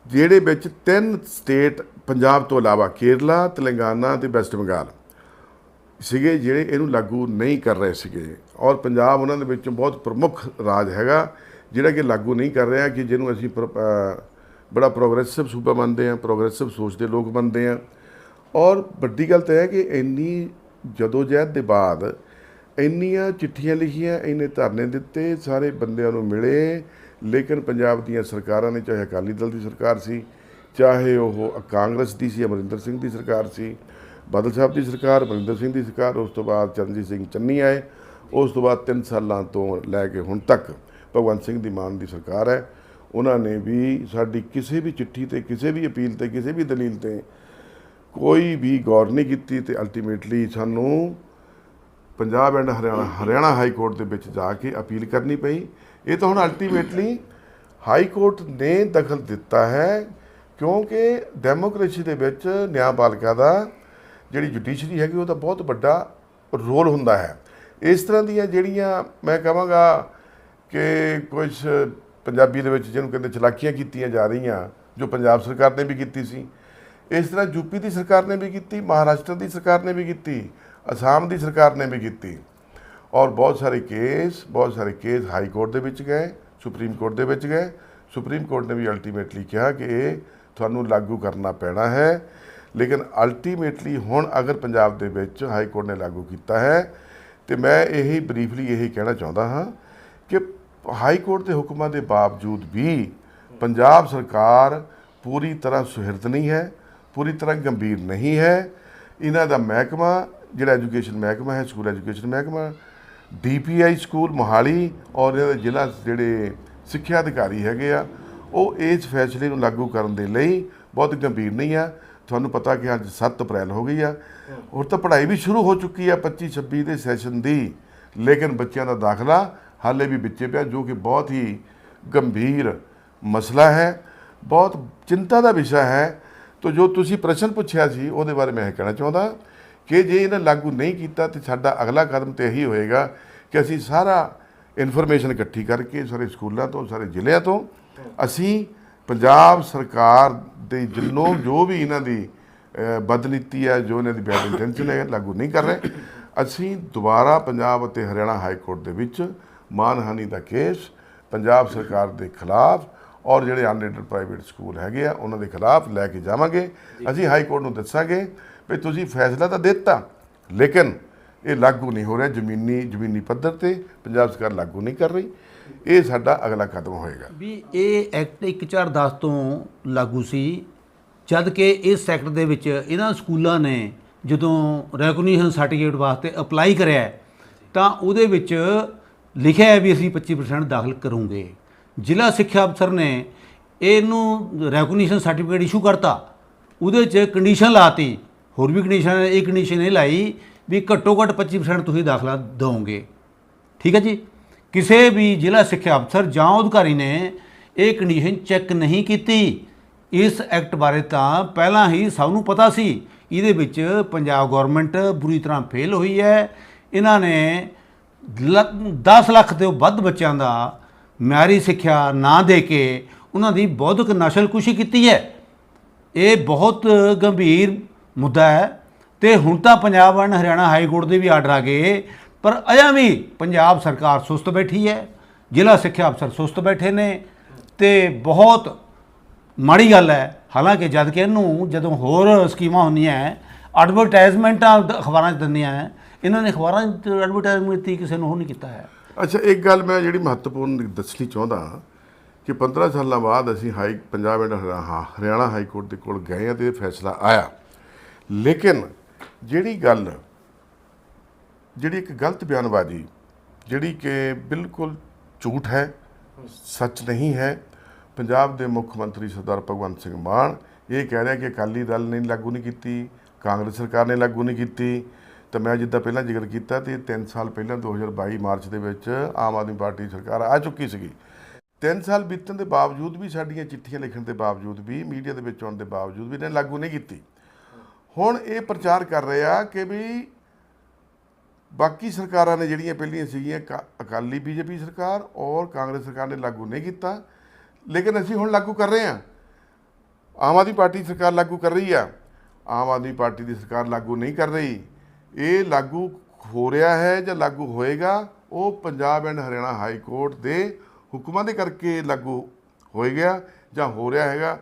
ਜਿਹੜੇ ਵਿੱਚ ਤਿੰਨ ਸਟੇਟ ਪੰਜਾਬ ਤੋਂ ਇਲਾਵਾ ਕੇਰਲਾ ਤੇਲੰਗਾਨਾ ਤੇ ਵੈਸਟ ਬੰਗਾਲ। ਸੀਗੇ ਜਿਹੜੇ ਇਹਨੂੰ ਲਾਗੂ ਨਹੀਂ ਕਰ ਰਹੇ ਸੀਗੇ। ਔਰ ਪੰਜਾਬ ਉਹਨਾਂ ਦੇ ਵਿੱਚੋਂ ਬਹੁਤ ਪ੍ਰਮੁੱਖ ਰਾਜ ਹੈਗਾ, ਜਿਹੜਾ ਕਿ ਲਾਗੂ ਨਹੀਂ ਕਰ ਰਿਹਾ ਕਿ ਜਿਹਨੂੰ ਅਸੀਂ ਪ੍ਰ- ਬੜਾ ਪ੍ਰੋਗਰੈਸਿਵ ਸੂਬਾ ਮੰਨਦੇ ਆ ਪ੍ਰੋਗਰੈਸਿਵ ਸੋਚ ਦੇ ਲੋਕ ਮੰਨਦੇ ਆ ਔਰ ਵੱਡੀ ਗੱਲ ਤਾਂ ਇਹ ਹੈ ਕਿ ਇੰਨੀ ਜਦੋਜਹਿਦ ਦੇ ਬਾਅਦ ਇੰਨੀਆਂ ਚਿੱਠੀਆਂ ਲਿਖੀਆਂ, ਇੰਨੇ ਧਰਨੇ ਦਿੱਤੇ, ਸਾਰੇ ਬੰਦਿਆਂ ਨੂੰ ਮਿਲੇ, ਲੇਕਿਨ ਪੰਜਾਬ ਦੀਆਂ ਸਰਕਾਰਾਂ ਨੇ, ਚਾਹੇ ਅਕਾਲੀ ਦਲ ਦੀ ਸਰਕਾਰ ਸੀ, ਚਾਹੇ ਉਹ ਕਾਂਗਰਸ ਦੀ ਸੀ, ਅਮਰਿੰਦਰ ਸਿੰਘ ਦੀ ਸਰਕਾਰ ਸੀ ਬਾਦਲ ਸਾਹਿਬ ਦੀ ਸਰਕਾਰ ਅਮਰਿੰਦਰ ਸਿੰਘ ਦੀ ਸਰਕਾਰ, ਉਸ ਤੋਂ ਬਾਅਦ ਚਰਨਜੀਤ ਸਿੰਘ ਚੰਨੀ ਆਏ, ਉਸ ਤੋਂ ਬਾਅਦ 3 ਸਾਲਾਂ ਤੋਂ ਲੈ ਕੇ ਹੁਣ ਤੱਕ ਭਗਵੰਤ ਸਿੰਘ ਦੀ ਮਾਨ ਦੀ ਸਰਕਾਰ ਹੈ। ਉਹਨਾਂ ਨੇ ਵੀ ਸਾਡੀ ਕਿਸੇ ਵੀ ਚਿੱਠੀ ਤੇ, ਕਿਸੇ ਵੀ ਅਪੀਲ ਤੇ, ਕਿਸੇ ਵੀ ਦਲੀਲ ਤੇ ਕੋਈ ਵੀ ਗੌਰ ਨਹੀਂ ਕੀਤੀ ਤੇ ਅਲਟੀਮੇਟਲੀ ਸਾਨੂੰ Punjab and Haryana Haryana high court ਦੇ ਵਿੱਚ ਜਾ ਕੇ ਅਪੀਲ ਕਰਨੀ ਪਈ। ਇਹ ਤਾਂ ਹੁਣ ਅਲਟੀਮੇਟਲੀ ਹਾਈ ਕੋਰਟ ਨੇ ਦਖਲ ਦਿੱਤਾ ਹੈ ਕਿਉਂਕਿ ਡੈਮੋਕ੍ਰੇਸੀ ਦੇ ਵਿੱਚ ਨਿਆਂਪਾਲਿਕਾ ਦਾ ਜਿਹੜੀ ਜੁਡੀਸ਼ਰੀ ਹੈਗੀ, ਉਹਦਾ ਬਹੁਤ ਵੱਡਾ ਰੋਲ ਹੁੰਦਾ ਹੈ। ਇਸ ਤਰ੍ਹਾਂ ਦੀਆਂ ਜਿਹੜੀਆਂ ਮੈਂ ਕਹਾਂਗਾ ਕਿ ਕੁਝ ਪੰਜਾਬੀ ਦੇ ਵਿੱਚ ਜਿਹਨੂੰ ਕਹਿੰਦੇ ਚਲਾਕੀਆਂ ਕੀਤੀਆਂ ਜਾ ਰਹੀਆਂ, ਜੋ ਪੰਜਾਬ ਸਰਕਾਰ ਨੇ ਵੀ ਕੀਤੀ ਸੀ। ਇਸ ਤਰ੍ਹਾਂ ਯੂਪੀ ਦੀ ਸਰਕਾਰ ਨੇ ਵੀ ਕੀਤੀ, ਮਹਾਰਾਸ਼ਟਰ ਦੀ ਸਰਕਾਰ ਨੇ ਵੀ ਕੀਤੀ, ਅਸਾਮ ਦੀ ਸਰਕਾਰ ਨੇ ਵੀ ਕੀਤੀ। ਔਰ ਬਹੁਤ ਸਾਰੇ ਕੇਸ, ਬਹੁਤ ਸਾਰੇ ਕੇਸ ਹਾਈ ਕੋਰਟ ਦੇ ਵਿੱਚ ਗਏ, ਸੁਪਰੀਮ ਕੋਰਟ ਦੇ ਵਿੱਚ ਗਏ। ਸੁਪਰੀਮ ਕੋਰਟ ਨੇ ਵੀ ਅਲਟੀਮੇਟਲੀ ਕਿਹਾ ਕਿ ਇਹ ਤੁਹਾਨੂੰ ਲਾਗੂ ਕਰਨਾ ਪੈਣਾ ਹੈ। ਲੇਕਿਨ ਅਲਟੀਮੇਟਲੀ ਹੁਣ ਅਗਰ ਪੰਜਾਬ ਦੇ ਵਿੱਚ ਹਾਈ ਕੋਰਟ ਨੇ ਲਾਗੂ ਕੀਤਾ ਹੈ, ਤੇ ਮੈਂ ਇਹੀ ਬਰੀਫਲੀ ਇਹੀ ਕਹਿਣਾ ਚਾਹੁੰਦਾ ਹਾਂ ਕਿ ਹਾਈ ਕੋਰਟ ਦੇ ਹੁਕਮਾਂ ਦੇ ਬਾਵਜੂਦ ਵੀ ਪੰਜਾਬ ਸਰਕਾਰ ਪੂਰੀ ਤਰ੍ਹਾਂ ਸੁਹਿਰਦ ਨਹੀਂ ਹੈ, ਪੂਰੀ ਤਰ੍ਹਾਂ ਗੰਭੀਰ ਨਹੀਂ ਹੈ। ਇਹਨਾਂ ਦਾ ਮਹਿਕਮਾ, ਜਿਹੜਾ ਐਜੂਕੇਸ਼ਨ ਮਹਿਕਮਾ ਹੈ ਸਕੂਲ ਐਜੂਕੇਸ਼ਨ ਮਹਿਕਮਾ ਡੀਪੀਆਈ ਸਕੂਲ ਮੋਹਾਲੀ ਔਰ ਇਹਦੇ ਜ਼ਿਲ੍ਹਾ ਜਿਹੜੇ ਸਿੱਖਿਆ ਅਧਿਕਾਰੀ ਹੈਗੇ ਆ, ਉਹ ਇਸ ਫੈਸਲੇ ਨੂੰ ਲਾਗੂ ਕਰਨ ਦੇ ਲਈ ਬਹੁਤ ਗੰਭੀਰ ਨਹੀਂ ਆ। ਤੁਹਾਨੂੰ ਪਤਾ ਕਿ ਅੱਜ 7 ਅਪ੍ਰੈਲ ਹੋ ਗਈ ਆ। ਹੋਰ ਤਾਂ ਪੜ੍ਹਾਈ ਵੀ ਸ਼ੁਰੂ ਹੋ ਚੁੱਕੀ ਆ 25 26 ਦੇ ਸੈਸ਼ਨ ਦੀ। ਲੇਕਿਨ ਬੱਚਿਆਂ ਦਾ ਦਾਖਲਾ ਹਾਲੇ ਵੀ ਵਿੱਚੇ ਪਿਆ, ਜੋ ਕਿ ਬਹੁਤ ਹੀ ਗੰਭੀਰ ਮਸਲਾ ਹੈ। ਬਹੁਤ ਚਿੰਤਾ ਦਾ ਵਿਸ਼ਾ ਹੈ। ਤੋ ਜੋ ਤੁਸੀਂ ਪ੍ਰਸ਼ਨ ਪੁੱਛਿਆ ਸੀ, ਉਹਦੇ ਬਾਰੇ ਮੈਂ ਇਹ ਕਹਿਣਾ ਚਾਹੁੰਦਾ ਕਿ ਜੇ ਇਹਨਾਂ ਲਾਗੂ ਨਹੀਂ ਕੀਤਾ ਤੇ ਸਾਡਾ ਅਗਲਾ ਕਦਮ ਤੇ ਇਹੀ ਹੋਏਗਾ ਕਿ ਅਸੀਂ ਸਾਰਾ ਇਨਫੋਰਮੇਸ਼ਨ ਇਕੱਠੀ ਕਰਕੇ ਸਾਰੇ ਸਕੂਲਾਂ ਤੋਂ, ਸਾਰੇ ਜ਼ਿਲ੍ਹਿਆਂ ਤੋਂ ਅਸੀਂ ਪੰਜਾਬ ਸਰਕਾਰ ਦੇ ਜਿੰਨੋਂ ਜੋ ਵੀ ਇਹਨਾਂ ਦੀ ਬਦਨੀਤੀ ਹੈ, ਜੋ ਇਹਨਾਂ ਦੀ ਬੈਡ ਇੰਟੈਂਸ਼ਨ ਹੈ, ਲਾਗੂ ਨਹੀਂ ਕਰ ਰਹੇ। ਅਸੀਂ ਦੁਬਾਰਾ ਪੰਜਾਬ ਅਤੇ ਹਰਿਆਣਾ ਹਾਈ ਕੋਰਟ ਦੇ ਵਿੱਚ ਮਾਨਹਾਨੀ ਦਾ ਕੇਸ ਪੰਜਾਬ ਸਰਕਾਰ ਦੇ ਖਿਲਾਫ ਔਰ ਜਿਹੜੇ ਅਨਰੇਟਡ ਪ੍ਰਾਈਵੇਟ ਸਕੂਲ ਹੈਗੇ ਆ, ਉਹਨਾਂ ਦੇ ਖਿਲਾਫ ਲੈ ਕੇ ਜਾਵਾਂਗੇ। ਅਸੀਂ ਹਾਈ ਕੋਰਟ ਨੂੰ ਦੱਸਾਂਗੇ ਵੀ ਤੁਸੀਂ ਫੈਸਲਾ ਤਾਂ ਦਿੱਤਾ, ਲੇਕਿਨ ਇਹ ਲਾਗੂ ਨਹੀਂ ਹੋ ਰਿਹਾ ਜ਼ਮੀਨੀ ਜ਼ਮੀਨੀ ਪੱਧਰ ਤੇ। ਪੰਜਾਬ ਸਰਕਾਰ ਲਾਗੂ ਨਹੀਂ ਕਰ ਰਹੀ। ਇਹ ਸਾਡਾ ਅਗਲਾ ਕਦਮ ਹੋਏਗਾ। ਵੀ ਇਹ ਐਕਟ 1410 ਤੋਂ ਲਾਗੂ ਸੀ, ਜਦ ਕਿ ਇਸ ਸੈਕਟਰ ਦੇ ਵਿੱਚ ਇਹਨਾਂ ਸਕੂਲਾਂ ਨੇ ਜਦੋਂ ਰੈਕਗਨੀਸ਼ਨ ਸਰਟੀਫਿਕੇਟ ਵਾਸਤੇ ਅਪਲਾਈ ਕਰਿਆ ਤਾਂ ਉਹਦੇ ਵਿੱਚ ਲਿਖਿਆ ਹੈ ਵੀ ਅਸੀਂ 25% ਦਾਖਲ ਕਰੂੰਗੇ। ਜ਼ਿਲ੍ਹਾ ਸਿੱਖਿਆ ਅਫਸਰ ਨੇ ਇਹਨੂੰ ਰੈਕਗਨੀਸ਼ਨ ਸਰਟੀਫਿਕੇਟ ਇਸ਼ੂ ਕਰਤਾ। ਉਹਦੇ 'ਚ ਕੰਡੀਸ਼ਨ ਲਾਤੀ। ਹੋਰ ਵੀ ਕੰਡੀਸ਼ਨ ਇਹ ਕੰਡੀਸ਼ਨ ਇਹ ਲਾਈ ਵੀ ਘੱਟੋ ਘੱਟ 25% ਤੁਸੀਂ ਦਾਖਲਾ ਦਿਓਗੇ ਠੀਕ ਹੈ ਜੀ? ਕਿਸੇ ਵੀ ਜ਼ਿਲ੍ਹਾ ਸਿੱਖਿਆ ਅਫਸਰ ਜਾਂ ਅਧਿਕਾਰੀ ਨੇ ਇਹ ਕੰਡੀਸ਼ਨ ਚੈੱਕ ਨਹੀਂ ਕੀਤੀ। ਇਸ ਐਕਟ ਬਾਰੇ ਤਾਂ ਪਹਿਲਾਂ ਹੀ ਸਭ ਨੂੰ ਪਤਾ ਸੀ। ਇਹਦੇ ਵਿੱਚ ਪੰਜਾਬ ਗਵਰਨਮੈਂਟ ਬੁਰੀ ਤਰ੍ਹਾਂ ਫੇਲ ਹੋਈ ਹੈ। ਇਹਨਾਂ ਨੇ 10 ਲੱਖ ਤੋਂ ਵੱਧ ਬੱਚਿਆਂ ਦਾ ਮਿਆਰੀ ਸਿੱਖਿਆ ਨਾ ਦੇ ਕੇ ਉਹਨਾਂ ਦੀ ਬੌਧਿਕ ਨਸਲਕੁਸ਼ੀ ਕੀਤੀ ਹੈ। ਇਹ ਬਹੁਤ ਗੰਭੀਰ ਮੁੱਦਾ ਹੈ। ਤੇ ਹੁਣ ਤਾਂ Punjab and Haryana high court ਦੇ ਵੀ ਆਰਡਰ ਆ ਗਏ। ਪਰ ਅਜਾ ਵੀ ਪੰਜਾਬ ਸਰਕਾਰ ਸੁਸਤ ਬੈਠੀ ਹੈ ਜ਼ਿਲ੍ਹਾ ਸਿੱਖਿਆ ਅਫਸਰ ਸੁਸਤ ਬੈਠੇ ਨੇ ਤੇ ਬਹੁਤ ਮਾੜੀ ਗੱਲ ਹੈ। ਹਾਲਾਂਕਿ ਜਦ ਕਿ ਇਹਨੂੰ ਜਦੋਂ ਹੋਰ ਸਕੀਮਾਂ ਹੁੰਦੀਆਂ ਐਡਵਰਟਾਈਜ਼ਮੈਂਟਾਂ ਅਖਬਾਰਾਂ 'ਚ ਦਿੰਦੀਆਂ ਹੈ, ਇਹਨਾਂ ਨੇ ਅਖਬਾਰਾਂ 'ਚ ਐਡਵਰਟਾਈਜ਼ਮੈਂਟ ਦਿੱਤੀ ਕਿਸੇ ਨੂੰ ਉਹ ਨਹੀਂ ਕੀਤਾ ਹੈ। ਅੱਛਾ ਇੱਕ ਗੱਲ ਮੈਂ ਜਿਹੜੀ ਮਹੱਤਵਪੂਰਨ ਦੱਸਣੀ ਚਾਹੁੰਦਾ ਕਿ 15 ਸਾਲਾਂ ਬਾਅਦ ਅਸੀਂ ਹਾਈ ਪੰਜਾਬ ਐਂਡ ਹਰਿਆ- ਹਾਂ, ਹਰਿਆਣਾ ਹਾਈ ਕੋਰਟ ਦੇ ਕੋਲ ਗਏ ਆ ਤੇ ਫੈਸਲਾ ਆਇਆ। ਲੇਕਿਨ ਜਿਹੜੀ ਗੱਲ ਜਿਹੜੀ ਇੱਕ ਗਲਤ ਬਿਆਨਬਾਜ਼ੀ, ਜਿਹੜੀ ਕਿ ਬਿਲਕੁਲ ਝੂਠ ਹੈ, ਸੱਚ ਨਹੀਂ ਹੈ, ਪੰਜਾਬ ਦੇ ਮੁੱਖ ਮੰਤਰੀ ਸਰਦਾਰ ਭਗਵੰਤ ਸਿੰਘ ਮਾਨ ਇਹ ਕਹਿ ਰਿਹਾ ਕਿ ਅਕਾਲੀ ਦਲ ਨੇ ਲਾਗੂ ਨਹੀਂ ਕੀਤੀ, ਕਾਂਗਰਸ ਸਰਕਾਰ ਨੇ ਲਾਗੂ ਨਹੀਂ ਕੀਤੀ। ਤਾਂ ਮੈਂ ਜਿੱਦਾਂ ਪਹਿਲਾਂ ਜ਼ਿਕਰ ਕੀਤਾ ਤੇ 3 ਸਾਲ ਪਹਿਲਾਂ 2022 ਮਾਰਚ ਦੇ ਵਿੱਚ ਆਮ ਆਦਮੀ ਪਾਰਟੀ ਸਰਕਾਰ ਆ ਚੁੱਕੀ ਸੀਗੀ। 3 ਸਾਲ ਬੀਤਣ ਦੇ ਬਾਵਜੂਦ ਵੀ ਸਾਡੀਆਂ ਚਿੱਠੀਆਂ ਲਿਖਣ ਦੇ ਬਾਵਜੂਦ ਵੀ, ਮੀਡੀਆ ਦੇ ਵਿੱਚ ਆਉਣ ਦੇ ਬਾਵਜੂਦ ਵੀ ਇਹਨੇ ਲਾਗੂ ਨਹੀਂ ਕੀਤੀ। ਹੁਣ ਇਹ ਪ੍ਰਚਾਰ ਕਰ ਰਿਹਾ ਕਿ ਵੀ ਬਾਕੀ ਸਰਕਾਰਾਂ ਨੇ ਜਿਹੜੀਆਂ ਪਹਿਲੀਆਂ ਸੀਗੀਆਂ ਕਾ- ਅਕਾਲੀ ਬੀਜੇਪੀ ਸਰਕਾਰ ਔਰ ਕਾਂਗਰਸ ਸਰਕਾਰ ਨੇ ਲਾਗੂ ਨਹੀਂ ਕੀਤਾ। ਲੇਕਿਨ ਅਸੀਂ ਹੁਣ ਲਾਗੂ ਕਰ ਰਹੇ ਹਾਂ। ਆਮ ਆਦਮੀ ਪਾਰਟੀ ਸਰਕਾਰ ਲਾਗੂ ਕਰ ਰਹੀ ਆ। ਆਮ ਆਦਮੀ ਪਾਰਟੀ ਦੀ ਸਰਕਾਰ ਲਾਗੂ ਨਹੀਂ ਕਰ ਰਹੀ। ਇਹ ਲਾਗੂ ਹੋ ਰਿਹਾ ਹੈ ਜਾਂ ਲਾਗੂ ਹੋਏਗਾ, ਉਹ Punjab and Haryana high court ਦੇ ਹੁਕਮਾਂ ਦੇ ਕਰਕੇ ਲਾਗੂ ਹੋ ਗਿਆ ਜਾਂ ਹੋ ਰਿਹਾ ਹੈਗਾ।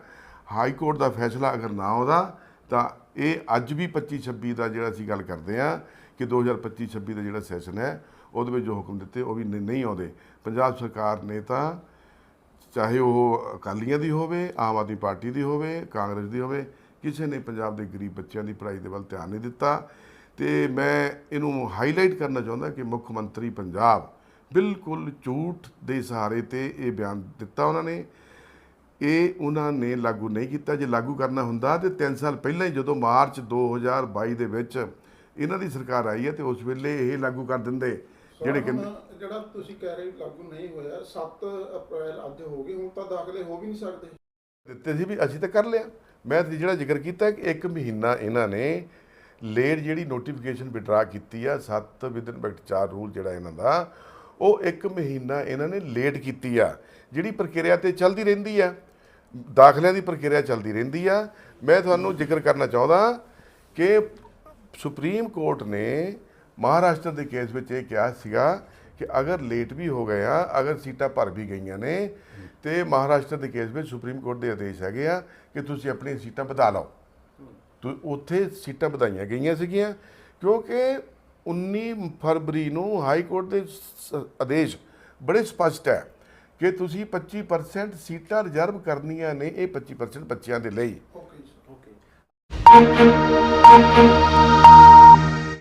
ਹਾਈ ਕੋਰਟ ਦਾ ਫੈਸਲਾ ਅਗਰ ਨਾ ਆਉਂਦਾ, ਤਾਂ ਇਹ ਅੱਜ ਵੀ 25 26 ਦਾ ਜਿਹੜਾ ਅਸੀਂ ਗੱਲ ਕਰਦੇ ਆ ਕਿ 2025 26 ਦਾ ਜਿਹੜਾ ਸੈਸ਼ਨ ਹੈ, ਉਹਦੇ ਵਿੱਚ ਜੋ ਹੁਕਮ ਦਿੱਤੇ, ਉਹ ਵੀ ਨਹੀਂ ਆਉਂਦੇ। ਪੰਜਾਬ ਸਰਕਾਰ ਨੇ ਤਾਂ ਚਾਹੇ ਉਹ ਅਕਾਲੀਆਂ ਦੀ ਹੋਵੇ, ਆਮ ਆਦਮੀ ਪਾਰਟੀ ਦੀ ਹੋਵੇ, ਕਾਂਗਰਸ ਦੀ ਹੋਵੇ, ਕਿਸੇ ਨੇ ਪੰਜਾਬ ਦੇ ਗਰੀਬ ਬੱਚਿਆਂ ਦੀ ਪੜ੍ਹਾਈ ਦੇ ਵੱਲ ਧਿਆਨ ਨਹੀਂ ਦਿੱਤਾ। ਤੇ ਮੈਂ ਇਹਨੂੰ ਹਾਈਲਾਈਟ ਕਰਨਾ ਚਾਹੁੰਦਾ ਕਿ ਮੁੱਖ ਮੰਤਰੀ ਪੰਜਾਬ ਬਿਲਕੁਲ ਝੂਠ ਦੇ ਸਹਾਰੇ ਤੇ ਇਹ ਬਿਆਨ ਦਿੱਤਾ ਉਹਨਾਂ ਨੇ। ਇਹ ਉਹਨਾਂ ਨੇ ਲਾਗੂ ਨਹੀਂ ਕੀਤਾ। ਜੇ ਲਾਗੂ ਕਰਨਾ ਹੁੰਦਾ ਤੇ 3 ਸਾਲ ਪਹਿਲਾਂ ਹੀ ਜਦੋਂ ਮਾਰਚ 2022 ਦੇ ਵਿੱਚ ਇਹਨਾਂ ਦੀ ਸਰਕਾਰ ਆਈ ਹੈ ਤੇ ਉਸ ਵੇਲੇ ਇਹ ਲਾਗੂ ਕਰ ਦਿੰਦੇ ਜਿਹੜੇ ਹੁਣ ਕਿ ਜਿਹੜਾ ਤੁਸੀਂ ਕਹਿ ਰਹੇ ਲਾਗੂ ਨਹੀਂ ਹੋਇਆ 7 ਅਪ੍ਰੈਲ ਅੱਜ ਹੋ ਗਈ ਹੁਣ ਤਾਂ ਦਾਖਲੇ ਹੋ ਵੀ ਨਹੀਂ ਸਕਦੇ। ਦਿੱਤੇ ਸੀ ਵੀ ਅਸੀਂ ਤਾਂ ਕਰ ਲਿਆ। ਮੈਂ ਤੇ ਜਿਹੜਾ ਜ਼ਿਕਰ ਕੀਤਾ ਕਿ ਇੱਕ ਮਹੀਨਾ ਇਹਨਾਂ ਨੇ ਲੇਟ ਜਿਹੜੀ ਨੋਟੀਫਿਕੇਸ਼ਨ ਵਿਡਰਾ ਕੀਤੀ ਆ 7 ਵਿਦਨ ਬੈਕਟ 4 ਰੂਲ ਜਿਹੜਾ ਇਹਨਾਂ ਦਾ ਉਹ ਇੱਕ ਮਹੀਨਾ ਇਹਨਾਂ ਨੇ ਲੇਟ ਕੀਤੀ ਆ। ਜਿਹੜੀ ਪ੍ਰਕਿਰਿਆ ਤੇ ਚੱਲਦੀ ਰਹਿੰਦੀ ਆ ਦਾਖਲਿਆਂ ਦੀ ਪ੍ਰਕਿਰਿਆ ਚੱਲਦੀ ਰਹਿੰਦੀ ਆ। ਮੈਂ ਤੁਹਾਨੂੰ ਜ਼ਿਕਰ ਕਰਨਾ ਚਾਹੁੰਦਾ ਕਿ ਸੁਪਰੀਮ ਕੋਰਟ ਨੇ ਮਹਾਰਾਸ਼ਟਰ ਦੇ ਕੇਸ ਵਿੱਚ ਇਹ ਕਿਹਾ ਸੀਗਾ ਕਿ ਅਗਰ ਲੇਟ ਵੀ ਹੋ ਗਏ ਆ, ਅਗਰ ਸੀਟਾਂ ਭਰ ਵੀ ਗਈਆਂ ਨੇ, ਤੇ ਮਹਾਰਾਸ਼ਟਰ ਦੇ ਕੇਸ ਵਿੱਚ ਸੁਪਰੀਮ ਕੋਰਟ ਦੇ ਆਦੇਸ਼ ਹੈਗੇ ਆ ਕਿ ਤੁਸੀਂ ਆਪਣੀਆਂ ਸੀਟਾਂ ਵਧਾ ਲਓ। ਤੋ ਉੱਥੇ ਸੀਟਾਂ ਵਧਾਈਆਂ ਗਈਆਂ ਸੀਗੀਆਂ, ਕਿਉਂਕਿ 19 ਫਰਵਰੀ ਨੂੰ ਹਾਈ ਕੋਰਟ ਦੇ ਆਦੇਸ਼ ਬੜੇ ਸਪਸ਼ਟ ਹੈ ਕਿ ਤੁਸੀਂ 25% ਸੀਟਾਂ ਰਿਜ਼ਰਵ ਕਰਨੀਆਂ ਨੇ ਇਹ 25% ਬੱਚਿਆਂ ਦੇ ਲਈ। Okay okay